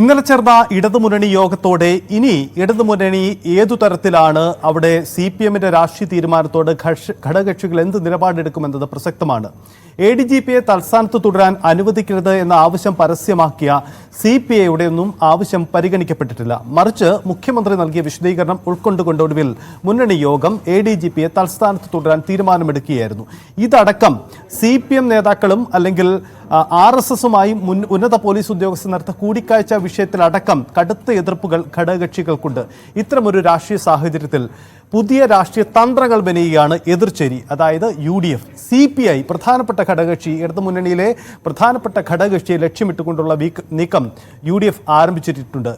ഇന്നലെ ചേർന്ന ഇടതുമുന്നണി യോഗത്തോടെ ഇനി ഇടതുമുന്നണി ഏതു തരത്തിലാണ് അവിടെ സി പി എമ്മിന്റെ രാഷ്ട്രീയ തീരുമാനത്തോട് ഘടകകക്ഷികൾ എന്ത് നിലപാടെടുക്കുമെന്നത് പ്രസക്തമാണ്. എ ഡി ജി പിയെ തൽസ്ഥാനത്ത് തുടരാൻ അനുവദിക്കരുത് എന്ന ആവശ്യം പരസ്യമാക്കിയ സി പി ഐയുടെ ഒന്നും ആവശ്യം പരിഗണിക്കപ്പെട്ടിട്ടില്ല. മറിച്ച് മുഖ്യമന്ത്രി നൽകിയ വിശദീകരണം ഉൾക്കൊണ്ടുകൊണ്ട് ഒടുവിൽ മുന്നണി യോഗം എ ഡി ജി പിയെ തൽസ്ഥാനത്ത് തുടരാൻ തീരുമാനമെടുക്കുകയായിരുന്നു. ഇതടക്കം സി പി എം നേതാക്കളും അല്ലെങ്കിൽ ആർ എസ് എസുമായി മുൻ ഉന്നത പോലീസ് ഉദ്യോഗസ്ഥർ നടത്ത കൂടിക്കാഴ്ച വിഷയത്തിലടക്കം കടുത്ത എതിർപ്പുകൾ ഘടകകക്ഷികൾക്കുണ്ട്. ഇത്തരമൊരു രാഷ്ട്രീയ സാഹചര്യത്തിൽ പുതിയ രാഷ്ട്രീയ തന്ത്രങ്ങൾ മെനയുകയാണ് എതിർചേരി. അതായത് U D F C P I പ്രധാനപ്പെട്ട ഘടകകക്ഷി ഇടതുമുന്നണിയിലെ പ്രധാനപ്പെട്ട ഘടകകക്ഷിയെ ലക്ഷ്യമിട്ടുകൊണ്ടുള്ള നീക്കം യു ഡി എഫ് ആരംഭിച്ചിട്ടുണ്ട്.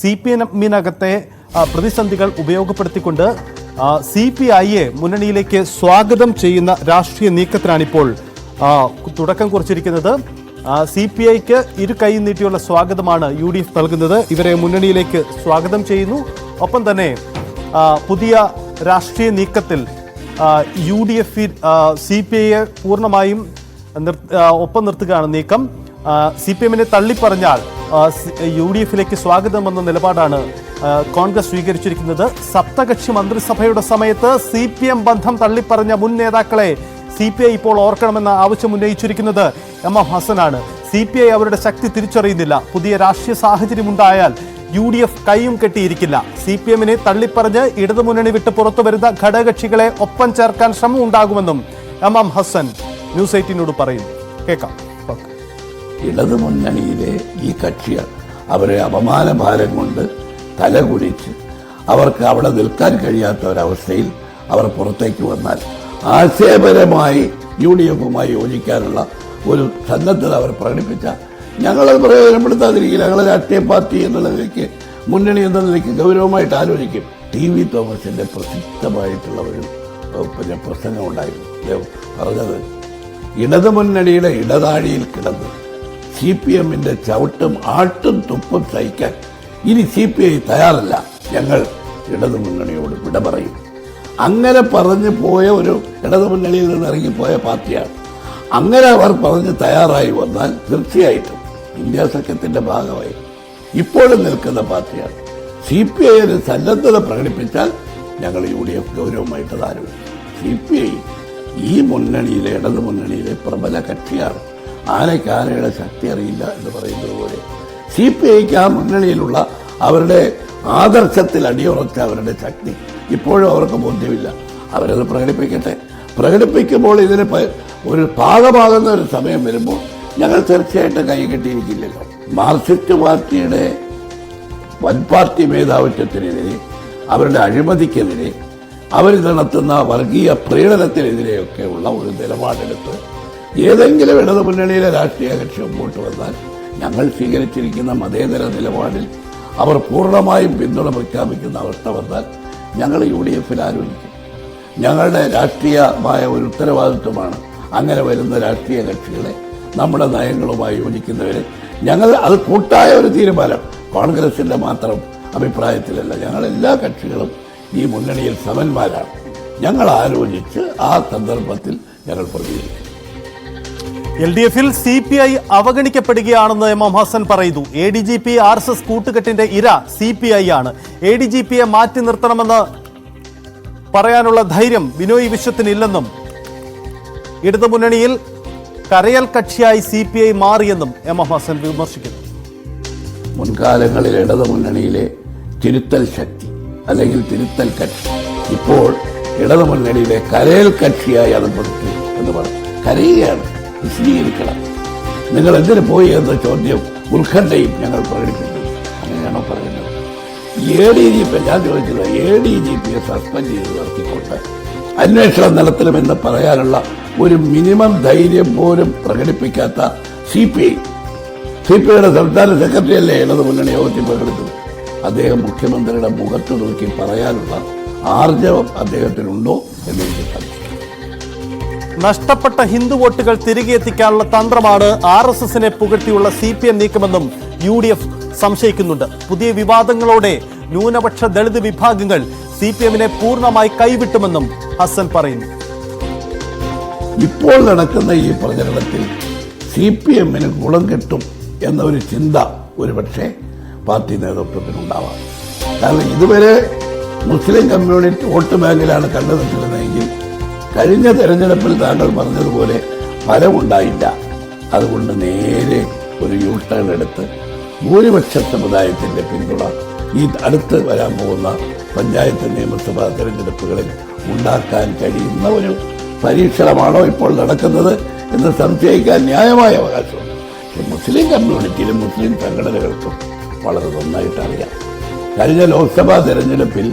സി പി എമ്മിനകത്തെ പ്രതിസന്ധികൾ ഉപയോഗപ്പെടുത്തിക്കൊണ്ട് സി പി ഐയെ മുന്നണിയിലേക്ക് സ്വാഗതം ചെയ്യുന്ന രാഷ്ട്രീയ നീക്കത്തിനാണിപ്പോൾ തുടക്കം കുറിച്ചിരിക്കുന്നത് സി പി ഐക്ക് ഇരു കൈ നീട്ടിയുള്ള സ്വാഗതമാണ് യു ഡി എഫ് നൽകുന്നത്. ഇവരെ മുന്നണിയിലേക്ക് സ്വാഗതം ചെയ്യുന്നു. ഒപ്പം തന്നെ പുതിയ രാഷ്ട്രീയ നീക്കത്തിൽ U D F C P ഐയെ പൂർണമായും ഒപ്പം നിർത്തുകയാണ് നീക്കം. സി പി എമ്മിനെ തള്ളിപ്പറഞ്ഞാൽ യു ഡി എഫിലേക്ക് സ്വാഗതം എന്ന നിലപാടാണ് കോൺഗ്രസ് സ്വീകരിച്ചിരിക്കുന്നത്. സപ്തകക്ഷി മന്ത്രിസഭയുടെ സമയത്ത് സി പി എം ബന്ധം തള്ളിപ്പറഞ്ഞ മുൻ നേതാക്കളെ സി പി ഐ ഇപ്പോൾ ഓർക്കണമെന്ന ആവശ്യം ഉന്നയിച്ചിരിക്കുന്നത് എം എം ഹസനാണ്. സി പി ഐ അവരുടെ ശക്തി തിരിച്ചറിയുന്നില്ല. പുതിയ രാഷ്ട്രീയ സാഹചര്യം ഉണ്ടായാൽ യു ഡി എഫ് കൈയും കെട്ടിയിരിക്കില്ല. സി പി എമ്മിനെ തള്ളിപ്പറഞ്ഞ് ഇടതുമുന്നണി വിട്ട് പുറത്തു വരുന്ന ഘടകകക്ഷികളെ ഒപ്പം ചേർക്കാൻ ശ്രമം ഉണ്ടാകുമെന്നും എം എം ഹസൻ ന്യൂസ് എയ്റ്റീനോട് പറയുന്നു കേൾക്കാം. ഇടതു ഇടതുമുന്നണിയിലെ ഈ കക്ഷികൾ അവരെ അപമാനഭാരം കൊണ്ട് തലകുനിച്ച് അവർക്ക് അവിടെ നിൽക്കാൻ കഴിയാത്ത ഒരവസ്ഥയിൽ അവർ പുറത്തേക്ക് വന്നാൽ ആശയപരമായി യു ഡി എഫുമായി യോജിക്കാനുള്ള ഒരു സന്നദ്ധത അവർ പ്രകടിപ്പിച്ച. ഞങ്ങളത് പ്രയോജനപ്പെടുത്താതിരിക്കില്ല. ഞങ്ങൾ രാഷ്ട്രീയ പാർട്ടി എന്നുള്ള നിലയ്ക്ക് മുന്നണി എന്ന നിലയ്ക്ക് ഗൗരവമായിട്ട് ആലോചിക്കും. ടി വി തോമസിന്റെ പ്രസിദ്ധമായിട്ടുള്ള ഒരു പിന്നെ പ്രസംഗം ഉണ്ടായിരുന്നു പറഞ്ഞത് ഇടതുമുന്നണിയുടെ ഇടതാഴിയിൽ കിടന്ന് സി പി എമ്മിന്റെ ചവിട്ടും ആട്ടും തുപ്പും സഹിക്കാൻ ഇനി സി പി ഐ തയ്യാറല്ല. ഞങ്ങൾ ഇടതുമുന്നണിയോട് വിട പറയും. അങ്ങനെ പറഞ്ഞു പോയ ഒരു ഇടതുമുന്നണിയിൽ നിന്ന് ഇറങ്ങിപ്പോയ പാർട്ടിയാണ്. അങ്ങനെ അവർ പറഞ്ഞ് തയ്യാറായി വന്നാൽ തീർച്ചയായിട്ടും ഇന്ത്യ സഖ്യത്തിന്റെ ഭാഗമായി ഇപ്പോഴും നിൽക്കുന്ന പാർട്ടിയാണ്. സി പി ഐ ഒരു സന്നദ്ധത പ്രകടിപ്പിച്ചാൽ ഞങ്ങൾ യു ഡി എഫ് ഗൗരവമായിട്ട് താരും സി പി ഐ ഈ മുന്നണിയിലെ ഇടതു മുന്നണിയിലെ പ്രബല കക്ഷിയാണ്. ആനയ്ക്കാനയുടെ ശക്തി അറിയില്ല എന്ന് പറയുന്നത് പോലെ സി പി ഐക്ക് ആ മുന്നണിയിലുള്ള അവരുടെ ആദർശത്തിൽ അടിയുറച്ച അവരുടെ ശക്തി ഇപ്പോഴും അവർക്ക് ബോധ്യമില്ല. അവരത് പ്രകടിപ്പിക്കട്ടെ. പ്രകടിപ്പിക്കുമ്പോൾ ഇതിന് ഒരു പാകമാകുന്ന ഒരു സമയം വരുമ്പോൾ ഞങ്ങൾ തീർച്ചയായിട്ടും കൈ കിട്ടിയിരിക്കില്ലല്ലോ. മാർക്സിസ്റ്റ് പാർട്ടിയുടെ വൻ പാർട്ടി മേധാവിത്വത്തിനെതിരെ അവരുടെ അഴിമതിക്കെതിരെ അവർ നടത്തുന്ന വർഗീയ പ്രീണനത്തിനെതിരെയൊക്കെയുള്ള ഒരു നിലപാടെടുത്ത് ഏതെങ്കിലും ഇടതു മുന്നണിയിലെ രാഷ്ട്രീയ കക്ഷി മുമ്പോട്ട് വന്നാൽ ഞങ്ങൾ സ്വീകരിച്ചിരിക്കുന്ന മതേതര നിലപാടിൽ അവർ പൂർണമായും പിന്തുണ പ്രഖ്യാപിക്കുന്ന അവസ്ഥ വന്നാൽ ഞങ്ങൾ യു ഡി എഫിൽ ആലോചിക്കും ഞങ്ങളുടെ രാഷ്ട്രീയമായ ഒരു ഉത്തരവാദിത്വമാണ് അങ്ങനെ വരുന്ന രാഷ്ട്രീയ കക്ഷികളെ നമ്മുടെ നയങ്ങളുമായി യോജിക്കുന്നവരെ. ഞങ്ങൾ അത് കൂട്ടായ ഒരു തീരുമാനം. കോൺഗ്രസിന്റെ മാത്രം അഭിപ്രായത്തിലല്ല ഞങ്ങൾ എല്ലാ കക്ഷികളും ഈ മുന്നണിയിൽ സമന്മാരാണ്. ഞങ്ങൾ ആലോചിച്ച് ആ സന്ദർഭത്തിൽ ഞങ്ങൾ പ്രതികരിക്കും. എൽ ഡി എഫിൽ സി പി ഐ അവഗണിക്കപ്പെടുകയാണെന്ന് എം എം ഹസൻ പറയുന്നു. A D G P R S S കൂട്ടുകെട്ടിന്റെ ഇര സി പി ഐ ആണ്. എ ഡി ജി പിയെ മാറ്റി നിർത്തണമെന്ന് പറയാനുള്ള ധൈര്യം ബിനോയ് വിശ്വത്തിനില്ലെന്നും ഇടതുമുന്നണിയിൽ കരയൽ കക്ഷിയായി സി പി ഐ മാറിയെന്നും എം എം ഹസൻ വിമർശിക്കുന്നു. മുൻകാലങ്ങളിൽ ഇടതുമുന്നണിയിലെ തിരുത്തൽ ശക്തി അല്ലെങ്കിൽ തിരുത്തൽ കക്ഷി ഇപ്പോൾ ഇടതുമുന്നണിയിലെ കരയൽ കക്ഷിയായി അത് എന്ന് പറഞ്ഞു. കരയുകയാണ്. വിശദീകരിക്കണം. നിങ്ങൾ എന്തിനു പോയി എന്ന ചോദ്യം ഉത്കണ്ഠയും ഞങ്ങൾ പ്രകടിപ്പിക്കും. അങ്ങനെയാണോ പറയുന്നത്? എ ഡി ജി പി ഞാൻ ചോദിച്ചത് എ ഡി ജി പിയെ സസ്പെൻഡ് ചെയ്ത് നിർത്തിക്കൊണ്ട് അന്വേഷണം നടത്തണമെന്ന് പറയാനുള്ള ഒരു മിനിമം ധൈര്യം പോലും പ്രകടിപ്പിക്കാത്ത C P I C P ഐയുടെ സംസ്ഥാന സെക്രട്ടറി അല്ലേ ഇടതു മുന്നണി യോഗത്തിൽ പങ്കെടുത്തത് അദ്ദേഹം മുഖ്യമന്ത്രിയുടെ മുഖത്ത് നോക്കി പറയാനുള്ള ആർജവം അദ്ദേഹത്തിനുണ്ടോ എന്ന് എനിക്ക് നഷ്ടപ്പെട്ട ഹിന്ദു വോട്ടുകൾ തിരികെ എത്തിക്കാനുള്ള തന്ത്രമാണ് ആർ എസ് എസിനെ പുകഴ്ത്തിയുള്ള സി പി എം നീക്കമെന്നും യു ഡി എഫ് സംശയിക്കുന്നുണ്ട്. പുതിയ വിവാദങ്ങളോടെ ന്യൂനപക്ഷ ദളിത് വിഭാഗങ്ങൾ സി പി എമ്മിനെ പൂർണമായി കൈവിട്ടുമെന്നും ഹസൻ പറയുന്നു. ഇപ്പോൾ നടക്കുന്ന ഈ പ്രചരണത്തിൽ സി പി എമ്മിന് ഗുണം കിട്ടും എന്ന ഒരു ചിന്ത ഒരുപക്ഷെ പാർട്ടി നേതൃത്വത്തിനുണ്ടാവാം. കാരണം ഇതുവരെ മുസ്ലിം കമ്മ്യൂണിറ്റി വോട്ട് ബാങ്കിലാണ് കണ്ടുനിന്നിരുന്നതെങ്കിൽ കഴിഞ്ഞ തെരഞ്ഞെടുപ്പിൽ താങ്കൾ പറഞ്ഞതുപോലെ ഫലമുണ്ടായില്ല. അതുകൊണ്ട് നേരെ ഒരു യൂ ടേൺ എടുത്ത് ഭൂരിപക്ഷ സമുദായത്തിന്റെ പിന്തുണ ഈ അടുത്ത് വരാൻ പോകുന്ന പഞ്ചായത്ത് നിയമസഭാ തെരഞ്ഞെടുപ്പുകളിൽ ഉണ്ടാക്കാൻ കഴിയുന്ന ഒരു പരീക്ഷണമാണോ ഇപ്പോൾ നടക്കുന്നത് എന്ന് സംശയിക്കാൻ ന്യായമായ അവകാശമുണ്ട്. മുസ്ലിം കമ്മ്യൂണിറ്റിയിലും മുസ്ലിം സംഘടനകൾക്കും വളരെ നന്നായിട്ട് അറിയാം. കഴിഞ്ഞ ലോക്സഭാ തെരഞ്ഞെടുപ്പിൽ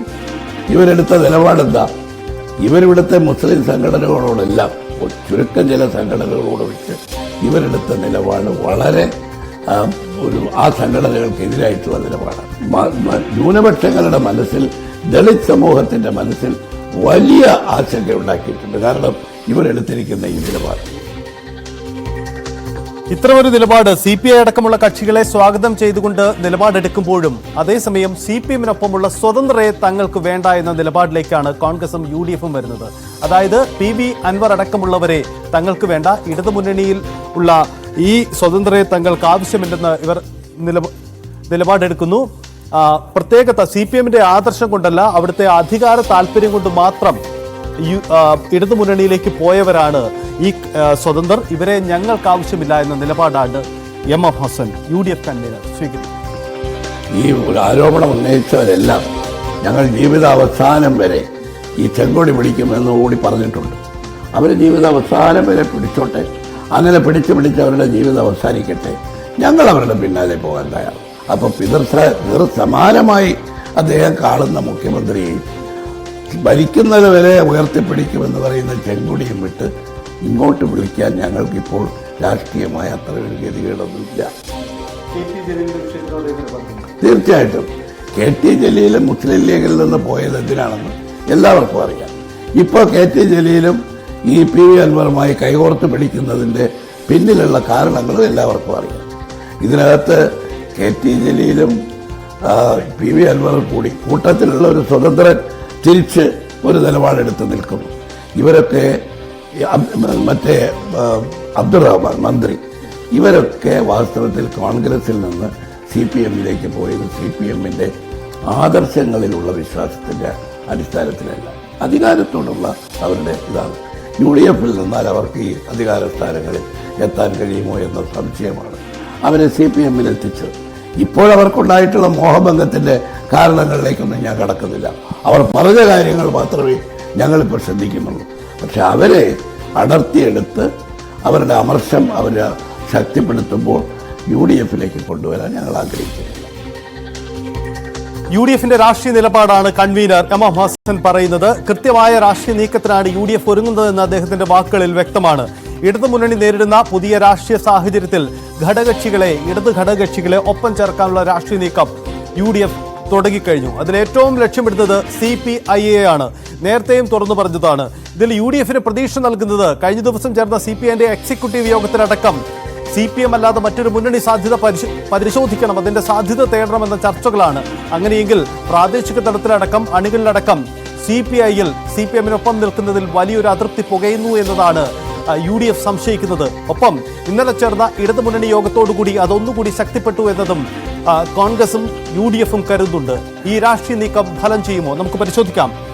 ഇവരെടുത്ത നിലപാടെന്താ? ഇവരിവിടുത്തെ മുസ്ലിം സംഘടനകളോടെല്ലാം ചുരുക്കം ചില സംഘടനകളോട് വെച്ച് ഇവരെടുത്ത നിലപാട് വളരെ ഒരു ആ സംഘടനകൾക്കെതിരായിട്ടുള്ള നിലപാടാണ്. ന്യൂനപക്ഷങ്ങളുടെ മനസ്സിൽ ദളിത് സമൂഹത്തിന്റെ മനസ്സിൽ വലിയ ആശങ്ക ഉണ്ടാക്കിയിട്ടുണ്ട്. കാരണം ഇവരെടുത്തിരിക്കുന്ന ഈ നിലപാട്. ഇത്തരമൊരു നിലപാട് സി പി ഐ അടക്കമുള്ള കക്ഷികളെ സ്വാഗതം ചെയ്തുകൊണ്ട് നിലപാടെടുക്കുമ്പോഴും അതേസമയം സി പി എമ്മിനൊപ്പമുള്ള സ്വതന്ത്രരെ തങ്ങൾക്ക് വേണ്ട എന്ന നിലപാടിലേക്കാണ് കോൺഗ്രസും യു ഡി എഫും വരുന്നത്. അതായത് പി വി അൻവർ അടക്കമുള്ളവരെ തങ്ങൾക്ക് വേണ്ട ഇടതുമുന്നണിയിൽ ഉള്ള ഈ സ്വതന്ത്രരെ തങ്ങൾക്ക് ആവശ്യമില്ലെന്ന് ഇവർ നില നിലപാടെടുക്കുന്നു. പ്രത്യേകത സി പി എമ്മിന്റെ ആദർശം കൊണ്ടല്ല അവിടുത്തെ അധികാര താല്പര്യം കൊണ്ട് മാത്രം ഇടതുമുന്നണിയിലേക്ക് പോയവരാണ് ഈ സ്വതന്ത്രർ. ഇവരെ ഞങ്ങൾക്ക് ആവശ്യമില്ല എന്ന നിലപാടാണ് M F Hasan U D F convener. സ്വീകരിച്ചത് ഈ ആരോപണം ഉന്നയിച്ചവരെല്ലാം ഞങ്ങൾ ജീവിതാവസാനം വരെ ഈ ചെങ്കോടി പിടിക്കുമെന്ന് കൂടി പറഞ്ഞിട്ടുണ്ട്. അവർ ജീവിതാവസാനം വരെ പിടിച്ചോട്ടെ അങ്ങനെ പിടിച്ചു പിടിച്ച് അവരുടെ ജീവിതം അവസാനിക്കട്ടെ. ഞങ്ങൾ അവരുടെ പിന്നാലെ പോകാൻ തയ്യാർ അപ്പോൾ പിതൃ സമാനമായി അദ്ദേഹം കാണുന്ന മുഖ്യമന്ത്രിയെയും ഭരിക്കുന്നത് വരെ ഉയർത്തിപ്പിടിക്കുമെന്ന് പറയുന്ന ചെങ്കുടിയും വിട്ട് ഇങ്ങോട്ട് വിളിക്കാൻ ഞങ്ങൾക്കിപ്പോൾ രാഷ്ട്രീയമായ അത്ര ഒരു ഗതികേടൊന്നുമില്ല. തീർച്ചയായിട്ടും. കെ ടി ജലീലും മുസ്ലിം ലീഗിൽ നിന്ന് പോയത് എന്തിനാണെന്ന് എല്ലാവർക്കും അറിയാം. ഇപ്പോൾ കെ ടി ജലീലും ഈ പി വി അൻവറുമായി കൈകോർത്ത് പിടിക്കുന്നതിന്റെ പിന്നിലുള്ള കാരണങ്ങളും എല്ലാവർക്കും അറിയാം. ഇതിനകത്ത് കെ ടി ജലീലും പി വി അൻവറും കൂടി കൂട്ടത്തിലുള്ള ഒരു സ്വതന്ത്രൻ തിരിച്ച് ഒരു നിലപാടെടുത്ത് നിൽക്കുന്നു. ഇവരൊക്കെ മറ്റേ അബ്ദുറഹ്മാൻ മന്ത്രി. ഇവരൊക്കെ വാസ്തവത്തിൽ കോൺഗ്രസിൽ നിന്ന് സി പി എമ്മിലേക്ക് പോയത് സി പി എമ്മിന്റെ ആദർശങ്ങളിലുള്ള വിശ്വാസത്തിന്റെ അടിസ്ഥാനത്തിലല്ല. അധികാരത്തോടുള്ള അവരുടെ ഇതാണ്. യു ഡി എഫിൽ നിന്നാൽ അവർക്ക് ഈ അധികാര സ്ഥാനങ്ങളിൽ എത്താൻ കഴിയുമോ എന്ന സംശയമാണ്. അവരെ സി പി എമ്മിൽ എത്തിച്ചത്. ഇപ്പോഴവർക്കുണ്ടായിട്ടുള്ള മോഹഭംഗത്തിന്റെ കാരണങ്ങളിലേക്കൊന്നും ഞാൻ കടക്കുന്നില്ല. അവർ പറഞ്ഞ കാര്യങ്ങൾ മാത്രമേ ഞങ്ങളിപ്പോൾ ശ്രദ്ധിക്കുന്നുള്ളൂ. പക്ഷെ അവരെ അടർത്തിയെടുത്ത് അവരുടെ അമർഷം അവരെ ശക്തിപ്പെടുത്തുമ്പോൾ യു ഡി എഫിലേക്ക് കൊണ്ടുവരാൻ ഞങ്ങൾ ആഗ്രഹിക്കുന്നു യു ഡി എഫിന്റെ രാഷ്ട്രീയ നിലപാടാണ് കൺവീനർ എം എം ഹസൻ പറയുന്നത്. കൃത്യമായ രാഷ്ട്രീയ നീക്കത്തിനാണ് യു ഡി എഫ് ഒരുങ്ങുന്നതെന്ന് അദ്ദേഹത്തിന്റെ വാക്കുകളിൽ വ്യക്തമാണ്. ഇടതുമുന്നണി നേരിടുന്ന പുതിയ രാഷ്ട്രീയ സാഹചര്യത്തിൽ ഘടകകക്ഷികളെ ഇടത് ഘടകകക്ഷികളെ ഒപ്പം ചേർക്കാനുള്ള രാഷ്ട്രീയ നീക്കം യു ഡി എഫ് തുടങ്ങിക്കഴിഞ്ഞു. അതിൽ ഏറ്റവും ലക്ഷ്യമിടുന്നത് സി പി ഐ എ ആണ്. നേരത്തെയും തുറന്നു പറഞ്ഞതാണ്. ഇതിൽ യു ഡി എഫിന് പ്രതീക്ഷ നൽകുന്നത് കഴിഞ്ഞ ദിവസം ചേർന്ന സി പി ഐന്റെ എക്സിക്യൂട്ടീവ് യോഗത്തിലടക്കം സി പി എം അല്ലാതെ മറ്റൊരു മുന്നണി സാധ്യത പരിശോധിക്കണം. അതിന്റെ സാധ്യത തേടണമെന്ന ചർച്ചകളാണ്. അങ്ങനെയെങ്കിൽ പ്രാദേശിക തലത്തിലടക്കം അണികളിലടക്കം സി പി ഐയിൽ സി പി എമ്മിനൊപ്പം നിൽക്കുന്നതിൽ വലിയൊരു അതൃപ്തി പുകയുന്നു എന്നതാണ് യു ഡി എഫ് സംശയിക്കുന്നത്. ഒപ്പം ഇന്നലെ ചേർന്ന ഇടതുമുന്നണി യോഗത്തോടുകൂടി അതൊന്നുകൂടി ശക്തിപ്പെട്ടു എന്നതും കോൺഗ്രസും യു ഡി എഫും കരുതുന്നുണ്ട്. ഈ രാഷ്ട്രീയ നീക്കം ഫലം ചെയ്യുമോ? നമുക്ക് പരിശോധിക്കാം.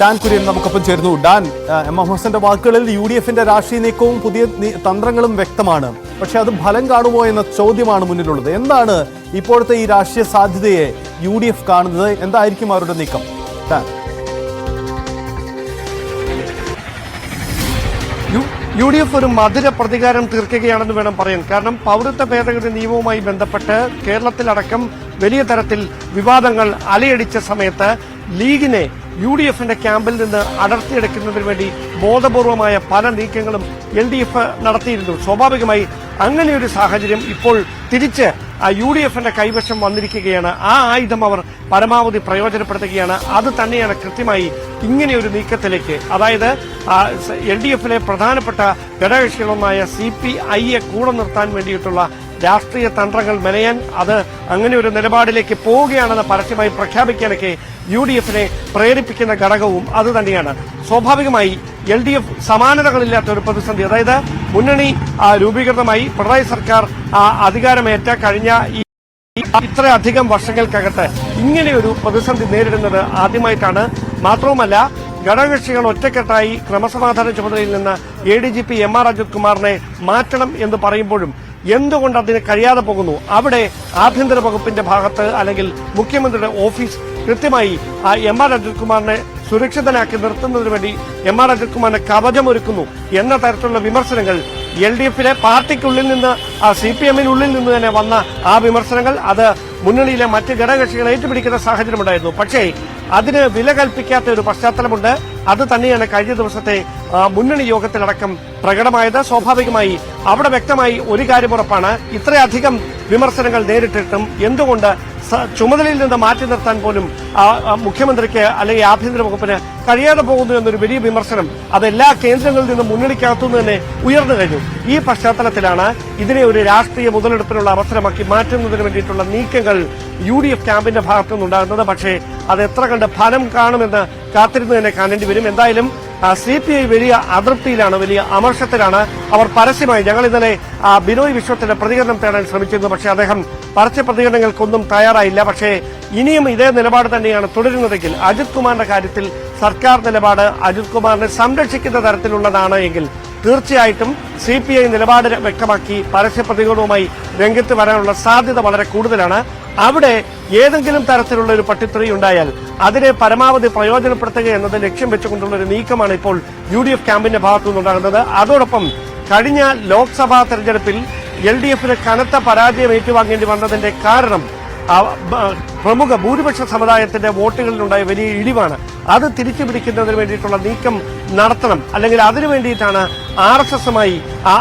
ഡാൻ കുര്യൻ നമുക്കൊപ്പം ചേരുന്നു. ഡാൻ എം. എം. ഹസന്റെ വാക്കുകളിൽ യു ഡി എഫിന്റെ രാഷ്ട്രീയ നീക്കവും പുതിയ തന്ത്രങ്ങളും വ്യക്തമാണ്. പക്ഷെ അത് ഫലം കാണുമോ എന്ന ചോദ്യമാണ് മുന്നിലുള്ളത്. എന്താണ് ഇപ്പോഴത്തെ ഈ രാഷ്ട്രീയ സാധ്യതയെ യു ഡി എഫ് കാണുന്നത്? എന്തായിരിക്കും അവരുടെ നീക്കം? ഡാൻ. യു- ഡി എഫ് ഒരു മധുര പ്രതികാരം തീർക്കുകയാണെന്ന് വേണം പറയാൻ. കാരണം പൗരത്വ ഭേദഗതി നിയമവുമായി ബന്ധപ്പെട്ട് കേരളത്തിലടക്കം വലിയ തരത്തിൽ വിവാദങ്ങൾ അലയടിച്ച സമയത്ത് ലീഗിനെ യു ഡി എഫിന്റെ ക്യാമ്പിൽ നിന്ന് അടർത്തിയെടുക്കുന്നതിന് വേണ്ടി ബോധപൂർവമായ പല നീക്കങ്ങളും എൽ ഡി എഫ് നടത്തിയിരുന്നു. സ്വാഭാവികമായി അങ്ങനെയൊരു സാഹചര്യം ഇപ്പോൾ തിരിച്ച് യു ഡി എഫിന്റെ കൈവശം വന്നിരിക്കുകയാണ്. ആ ആയുധം അവർ പരമാവധി പ്രയോജനപ്പെടുത്തുകയാണ്. അത് തന്നെയാണ് കൃത്യമായി ഇങ്ങനെ ഒരു നീക്കത്തിലേക്ക്. അതായത് എൽ ഡി എഫിലെ പ്രധാനപ്പെട്ട ഘടകകക്ഷികളൊന്നായ സി പി ഐയെ കൂടെ നിർത്താൻ വേണ്ടിയിട്ടുള്ള രാഷ്ട്രീയ തന്ത്രങ്ങൾ മെനയാൻ അത് അങ്ങനെ ഒരു നിലപാടിലേക്ക് പോവുകയാണെന്ന് പരസ്യമായി പ്രഖ്യാപിക്കാനൊക്കെ യു ഡി എഫിനെ പ്രേരിപ്പിക്കുന്ന ഘടകവും അത് തന്നെയാണ്. സ്വാഭാവികമായി എൽ ഡി എഫ് സമാനതകളില്ലാത്ത ഒരു പ്രതിസന്ധി. അതായത് മുന്നണി രൂപീകൃതമായി പിണറായി സർക്കാർ അധികാരമേറ്റ കഴിഞ്ഞ ഈ ഇത്രയധികം വർഷങ്ങൾക്കകത്ത് ഇങ്ങനെയൊരു പ്രതിസന്ധി നേരിടുന്നത് ആദ്യമായിട്ടാണ്. മാത്രവുമല്ല ഘടകകക്ഷികൾ ഒറ്റക്കെട്ടായി ക്രമസമാധാന ചുമതലയിൽ നിന്ന് A D G P M R Ajith കുമാറിനെ മാറ്റണം എന്ന് പറയുമ്പോഴും എന്തുകൊണ്ട് അതിന് കഴിയാതെ പോകുന്നു? അവിടെ ആഭ്യന്തര വകുപ്പിന്റെ ഭാഗത്ത് അല്ലെങ്കിൽ മുഖ്യമന്ത്രിയുടെ ഓഫീസ് കൃത്യമായി ആ എം ആർ അജിത് കുമാറിനെ സുരക്ഷിതനാക്കി നിർത്തുന്നതിന് വേണ്ടി എം ആർ അജിത്കുമാറിന് കവചമൊരുക്കുന്നു എന്ന തരത്തിലുള്ള വിമർശനങ്ങൾ എൽ ഡി എഫിലെ പാർട്ടിക്കുള്ളിൽ നിന്ന് സി പി എമ്മിനുള്ളിൽ നിന്ന് തന്നെ വന്ന ആ വിമർശനങ്ങൾ അത് മുന്നണിയിലെ മറ്റ് ഘടകകക്ഷികൾ ഏറ്റുപിടിക്കുന്ന സാഹചര്യമുണ്ടായിരുന്നു പക്ഷേ അതിന് വില കൽപ്പിക്കാത്ത ഒരു പശ്ചാത്തലമുണ്ട്. അത് തന്നെയാണ് കഴിഞ്ഞ ദിവസത്തെ മുന്നണി യോഗത്തിലടക്കം പ്രകടമായത്. സ്വാഭാവികമായി അവിടെ വ്യക്തമായി ഒരു കാര്യം ഉറപ്പാണ്. ഇത്രയധികം വിമർശനങ്ങൾ നേരിട്ടിട്ടും എന്തുകൊണ്ട് ചുമതലയിൽ നിന്ന് മാറ്റി നിർത്താൻ പോലും മുഖ്യമന്ത്രിക്ക് അല്ലെങ്കിൽ ആഭ്യന്തര വകുപ്പിന് കഴിയാതെ പോകുന്നു എന്നൊരു വലിയ വിമർശനം അതെല്ലാ കേന്ദ്രങ്ങളിൽ നിന്നും മുന്നണിക്കകത്തുനിന്ന് തന്നെ ഉയർന്നു കഴിഞ്ഞു. ഈ പശ്ചാത്തലത്തിലാണ് ഇതിനെ ഒരു രാഷ്ട്രീയ മുതലെടുപ്പിനുള്ള അവസരമാക്കി മാറ്റുന്നതിന് വേണ്ടിയിട്ടുള്ള നീക്കങ്ങൾ യു ഡി എഫ് ക്യാമ്പിന്റെ ഭാഗത്തുനിന്നുണ്ടാകുന്നത് പക്ഷേ അത് എത്ര കണ്ട് ഫലം കാണുമെന്ന് കാത്തിരുന്ന് തന്നെ കാണേണ്ടി വരും. എന്തായാലും സി പി ഐ വലിയ അതൃപ്തിയിലാണ് വലിയ അമർഷത്തിലാണ്. അവർ പരസ്യമായി ഞങ്ങൾ ഇന്നലെ ബിനോയ് വിശ്വത്തിന്റെ പ്രതികരണം തേടാൻ ശ്രമിച്ചിരുന്നു. പക്ഷേ അദ്ദേഹം പരസ്യ പ്രതികരണങ്ങൾക്കൊന്നും തയ്യാറായില്ല. പക്ഷേ ഇനിയും ഇതേ നിലപാട് തന്നെയാണ് തുടരുന്നതെങ്കിൽ അജിത് കുമാറിന്റെ കാര്യത്തിൽ സർക്കാർ നിലപാട് അജിത് കുമാറിനെ സംരക്ഷിക്കുന്ന തരത്തിലുള്ളതാണ് എങ്കിൽ തീർച്ചയായിട്ടും സി പി ഐ നിലപാട് വ്യക്തമാക്കി പരസ്യ രംഗത്ത് വരാനുള്ള സാധ്യത വളരെ കൂടുതലാണ്. അവിടെ ഏതെങ്കിലും തരത്തിലുള്ള ഒരു പട്ടിത്തെറി ഉണ്ടായാൽ അതിനെ പരമാവധി പ്രയോജനപ്പെടുത്തുക എന്നത് ലക്ഷ്യം വെച്ചുകൊണ്ടുള്ള ഒരു നീക്കമാണ് ഇപ്പോൾ യു ഡി എഫ് ക്യാമ്പിന്റെ ഭാഗത്തു നിന്നുണ്ടാകുന്നത്. അതോടൊപ്പം കഴിഞ്ഞ ലോക്സഭാ തെരഞ്ഞെടുപ്പിൽ എൽ ഡി എഫിന് കനത്ത പരാജയം ഏറ്റുവാങ്ങേണ്ടി വന്നതിന്റെ കാരണം പ്രമുഖ ഭൂരിപക്ഷ സമുദായത്തിന്റെ വോട്ടുകളിലുണ്ടായ വലിയ ഇടിവാണ്. അത് തിരിച്ചു പിടിക്കുന്നതിന് വേണ്ടിയിട്ടുള്ള നീക്കം നടത്തണം. അല്ലെങ്കിൽ അതിനു വേണ്ടിയിട്ടാണ് ആർ എസ് എസുമായി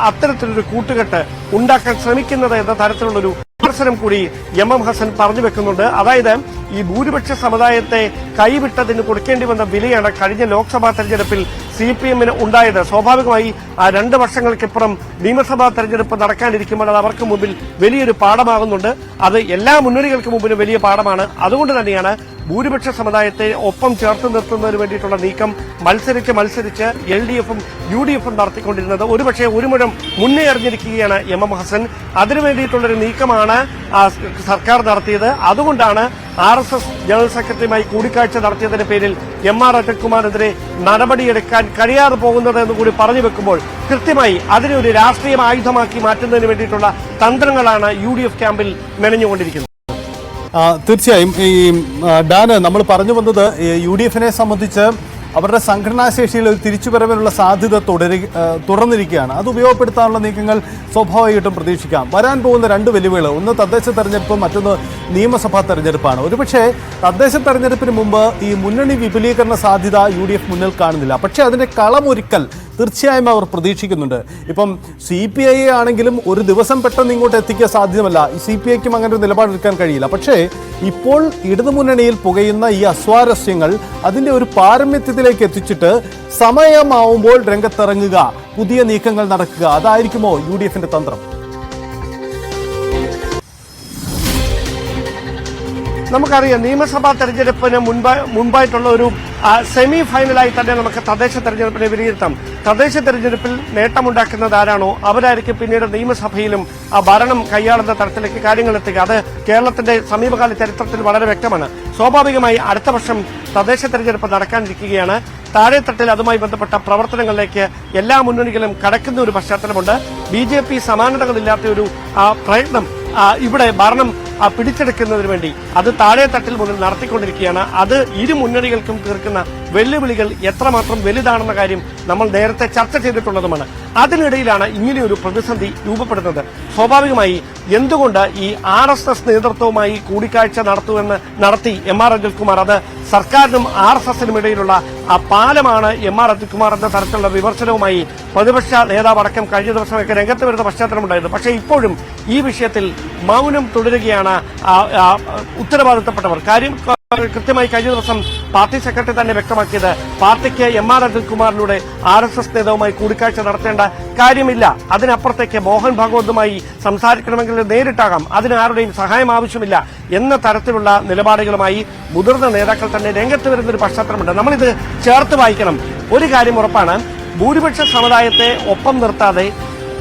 അത്തരത്തിലൊരു കൂട്ടുകെട്ട് ഉണ്ടാക്കാൻ ശ്രമിക്കുന്നത് എന്ന തരത്തിലുള്ളൊരു വിമർശനം കൂടി എം എം ഹസൻ പറഞ്ഞു വെക്കുന്നുണ്ട്. അതായത് ഈ ഭൂരിപക്ഷ സമുദായത്തെ കൈവിട്ടതിന് കൊടുക്കേണ്ടി വന്ന വിലയാണ് കഴിഞ്ഞ ലോക്സഭാ തെരഞ്ഞെടുപ്പിൽ സി പി എമ്മിന് ഉണ്ടായത്. സ്വാഭാവികമായി ആ രണ്ട് വർഷങ്ങൾക്കിപ്പുറം നിയമസഭാ തെരഞ്ഞെടുപ്പ് നടക്കാനിരിക്കുമ്പോൾ അത് അവർക്ക് മുമ്പിൽ വലിയൊരു പാഠമാകുന്നുണ്ട്. അത് എല്ലാ മുന്നണികൾക്ക് മുമ്പിലും വലിയ പാഠമാണ്. അതുകൊണ്ട് തന്നെയാണ് ഭൂരിപക്ഷ സമുദായത്തെ ഒപ്പം ചേർത്ത് നിർത്തുന്നതിന് വേണ്ടിയിട്ടുള്ള നീക്കം മത്സരിച്ച് മത്സരിച്ച് എൽ ഡി എഫും യു ഡി എഫും നടത്തിക്കൊണ്ടിരുന്നത് ഒരുപക്ഷെ ഒരു മുഴം മുന്നേ അറിഞ്ഞിരിക്കുകയാണ് എം എം ഹസൻ. അതിനു വേണ്ടിയിട്ടുള്ളൊരു നീക്കമാണ് സർക്കാർ നടത്തിയത്. അതുകൊണ്ടാണ് ആർ എസ് എസ് ജനറൽ സെക്രട്ടറിയുമായി കൂടിക്കാഴ്ച നടത്തിയതിന്റെ പേരിൽ എം ആർ അജിത്കുമാറിനെതിരെ നടപടിയെടുക്കാൻ കഴിയാതെ പോകുന്നത് എന്ന് കൂടി പറഞ്ഞു വെക്കുമ്പോൾ കൃത്യമായി അതിനെ ഒരു രാഷ്ട്രീയം ആയുധമാക്കി മാറ്റുന്നതിന് വേണ്ടിയിട്ടുള്ള തന്ത്രങ്ങളാണ് യു ഡി എഫ് ക്യാമ്പിൽ മെനഞ്ഞുകൊണ്ടിരിക്കുന്നത്. തീർച്ചയായും ഈ ഡാന് നമ്മൾ പറഞ്ഞു വന്നത് യു ഡി എഫിനെ സംബന്ധിച്ച് അവരുടെ സംഘടനാശേഷിയിൽ ഒരു തിരിച്ചുവരവിനുള്ള സാധ്യത തുടരു തുറന്നിരിക്കുകയാണ്. അത് ഉപയോഗപ്പെടുത്താനുള്ള നീക്കങ്ങൾ സ്വാഭാവികമായിട്ടും പ്രതീക്ഷിക്കാം. വരാൻ പോകുന്ന രണ്ട് വെല്ലുവിളികൾ. ഒന്ന് തദ്ദേശ തെരഞ്ഞെടുപ്പ് മറ്റൊന്ന് നിയമസഭാ തെരഞ്ഞെടുപ്പാണ്. ഒരുപക്ഷെ തദ്ദേശ തെരഞ്ഞെടുപ്പിന് മുമ്പ് ഈ മുന്നണി വിപുലീകരണ സാധ്യത യു മുന്നിൽ കാണുന്നില്ല. പക്ഷേ അതിന്റെ കളമൊരുക്കൽ തീർച്ചയായും അവർ പ്രതീക്ഷിക്കുന്നുണ്ട്. ഇപ്പം സി പി ഐ ആണെങ്കിലും ഒരു ദിവസം പെട്ടെന്ന് ഇങ്ങോട്ട് എത്തിക്കാൻ സാധ്യമല്ല. സി പി ഐക്കും അങ്ങനെ ഒരു നിലപാടെടുക്കാൻ കഴിയില്ല. പക്ഷേ ഇപ്പോൾ ഇടതുമുന്നണിയിൽ പുകയുന്ന ഈ അസ്വാരസ്യങ്ങൾ അതിന്റെ ഒരു പാരമ്യത്തിലേക്ക് എത്തിച്ചിട്ട് സമയമാവുമ്പോൾ രംഗത്തിറങ്ങുക പുതിയ നീക്കങ്ങൾ നടക്കുക. അതായിരിക്കുമോ യു തന്ത്രം? നമുക്കറിയാം നിയമസഭാ തെരഞ്ഞെടുപ്പിന് മുൻപ് മുൻപായിട്ടുള്ള ഒരു സെമി ഫൈനലായി തന്നെ നമുക്ക് തദ്ദേശ തെരഞ്ഞെടുപ്പിനെ വിലയിരുത്താം. തദ്ദേശ തെരഞ്ഞെടുപ്പിൽ നേട്ടമുണ്ടാക്കുന്നത് ആരാണോ അവരായിരിക്കും പിന്നീട് നിയമസഭയിലും ഭരണം കൈയാളുന്ന തരത്തിലേക്ക് കാര്യങ്ങൾ എത്തുക. അത് കേരളത്തിന്റെ സമീപകാല ചരിത്രത്തിൽ വളരെ വ്യക്തമാണ്. സ്വാഭാവികമായി അടുത്ത വർഷം തദ്ദേശ തെരഞ്ഞെടുപ്പ് നടക്കാനിരിക്കുകയാണ്. താഴെത്തട്ടിൽ അതുമായി ബന്ധപ്പെട്ട പ്രവർത്തനങ്ങളിലേക്ക് എല്ലാ മുന്നണികളും കടക്കുന്ന ഒരു പശ്ചാത്തലമുണ്ട്. ബി സമാനതകളില്ലാത്ത ഒരു പ്രയത്നം ഇവിടെ ഭരണം പിടിച്ചെടുക്കുന്നതിന് വേണ്ടി. അത് താഴെ തട്ടിൽ മുതൽ നടത്തിക്കൊണ്ടിരിക്കുകയാണ്. അത് ഇരു മുന്നണികൾക്കും തീർക്കുന്ന വെല്ലുവിളികൾ എത്രമാത്രം വലുതാണെന്ന കാര്യം നമ്മൾ നേരത്തെ ചർച്ച ചെയ്തിട്ടുള്ളതുമാണ്. അതിനിടയിലാണ് ഇങ്ങനെയൊരു പ്രതിസന്ധി രൂപപ്പെടുന്നത്. സ്വാഭാവികമായി എന്തുകൊണ്ട് ഈ ആർ എസ് എസ് നേതൃത്വവുമായി കൂടിക്കാഴ്ച നടത്തുമെന്ന് നടത്തി എം ആർ അജിത്കുമാർ അത് സർക്കാരിനും ആർ എസ് എസിനും ഇടയിലുള്ള ആ പാലമാണ് എം ആർ അജിത്കുമാർ എന്ന തരത്തിലുള്ള വിമർശനവുമായി പ്രതിപക്ഷ നേതാവ് അടക്കം കഴിഞ്ഞ ദിവസമൊക്കെ രംഗത്ത് വരുന്ന പശ്ചാത്തലമുണ്ടായിരുന്നു. പക്ഷേ ഇപ്പോഴും ഈ വിഷയത്തിൽ മൗനം തുടരുകയാണ് ആ, ഉത്തരവാദിത്തപ്പെട്ടവർ? കാര്യം കൃത്യമായി കഴിഞ്ഞ ദിവസം പാർട്ടി സെക്രട്ടറി തന്നെ വ്യക്തമാക്കിയത് പാർട്ടിക്ക് എം ആർ അനിൽകുമാറിലൂടെ ആർ എസ് എസ് നേതാവുമായി കൂടിക്കാഴ്ച നടത്തേണ്ട കാര്യമില്ല. അതിനപ്പുറത്തേക്ക് മോഹൻ ഭാഗവതുമായി സംസാരിക്കണമെങ്കിൽ നേരിട്ടാകാം. അതിന് ആരുടെയും സഹായം ആവശ്യമില്ല എന്ന തരത്തിലുള്ള നിലപാടുകളുമായി മുതിർന്ന നേതാക്കൾ തന്നെ രംഗത്ത് വരുന്ന ഒരു പശ്ചാത്തലമുണ്ട്. നമ്മളിത് ചേർത്ത് വായിക്കണം. ഒരു കാര്യം ഉറപ്പാണ്. ഭൂരിപക്ഷ സമുദായത്തെ ഒപ്പം നിർത്താതെ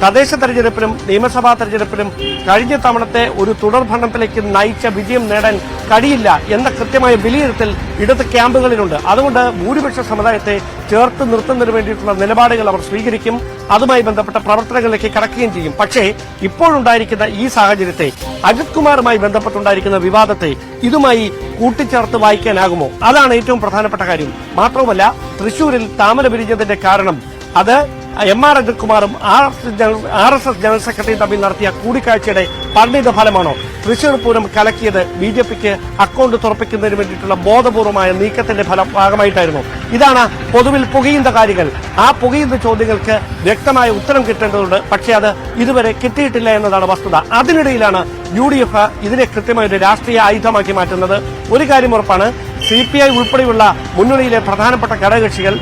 തദ്ദേശ തെരഞ്ഞെടുപ്പിലും നിയമസഭാ തെരഞ്ഞെടുപ്പിലും കഴിഞ്ഞ തവണത്തെ ഒരു തുടർ ഭരണത്തിലേക്ക് നയിച്ച വിജയം നേടാൻ കഴിയില്ല എന്ന കൃത്യമായ വിലയിരുത്തൽ ഇടത് ക്യാമ്പുകളിലുണ്ട്. അതുകൊണ്ട് ഭൂരിപക്ഷ സമുദായത്തെ ചേർത്ത് നിർത്തുന്നതിന് വേണ്ടിയിട്ടുള്ള നിലപാടുകൾ അവർ സ്വീകരിക്കും. അതുമായി ബന്ധപ്പെട്ട പ്രവർത്തനങ്ങളിലേക്ക് കടക്കുകയും ചെയ്യും. പക്ഷേ ഇപ്പോഴുണ്ടായിരിക്കുന്ന ഈ സാഹചര്യത്തെ അജിത് കുമാറുമായി ബന്ധപ്പെട്ടുണ്ടായിരിക്കുന്ന വിവാദത്തെ ഇതുമായി കൂട്ടിച്ചേർത്ത് വായിക്കാനാകുമോ? അതാണ് ഏറ്റവും പ്രധാനപ്പെട്ട കാര്യം. മാത്രവുമല്ല തൃശൂരിൽ താമര പിരിഞ്ഞതിന്റെ കാരണം. അത് എം ആർ അജിത്കുമാറും ആർ എസ് എസ് ജനറൽ സെക്രട്ടറിയും തമ്മിൽ നടത്തിയ കൂടിക്കാഴ്ചയുടെ പരിണിത ഫലമാണോ? തൃശൂർ പൂരം കലക്കിയത് ബി ജെ പിക്ക് അക്കൗണ്ട് തുറപ്പിക്കുന്നതിന് വേണ്ടിയിട്ടുള്ള ബോധപൂർവമായ നീക്കത്തിന്റെ ഫലം ഭാഗമായിട്ടായിരുന്നു. ഇതാണ് പൊതുവിൽ പുകയുന്ന കാര്യങ്ങൾ. ആ പുകയുന്ന ചോദ്യങ്ങൾക്ക് വ്യക്തമായ ഉത്തരം കിട്ടേണ്ടതുണ്ട്. പക്ഷേ അത് ഇതുവരെ കിട്ടിയിട്ടില്ല എന്നതാണ് വസ്തുത. അതിനിടയിലാണ് യു ഡി എഫ് ഇതിനെ കൃത്യമായി ഒരു രാഷ്ട്രീയ ആയുധമാക്കി മാറ്റുന്നത്. ഒരു കാര്യം ഉറപ്പാണ് സി പി ഐ ഉൾപ്പെടെയുള്ള മുന്നണിയിലെ പ്രധാനപ്പെട്ട ഘടകകക്ഷികൾ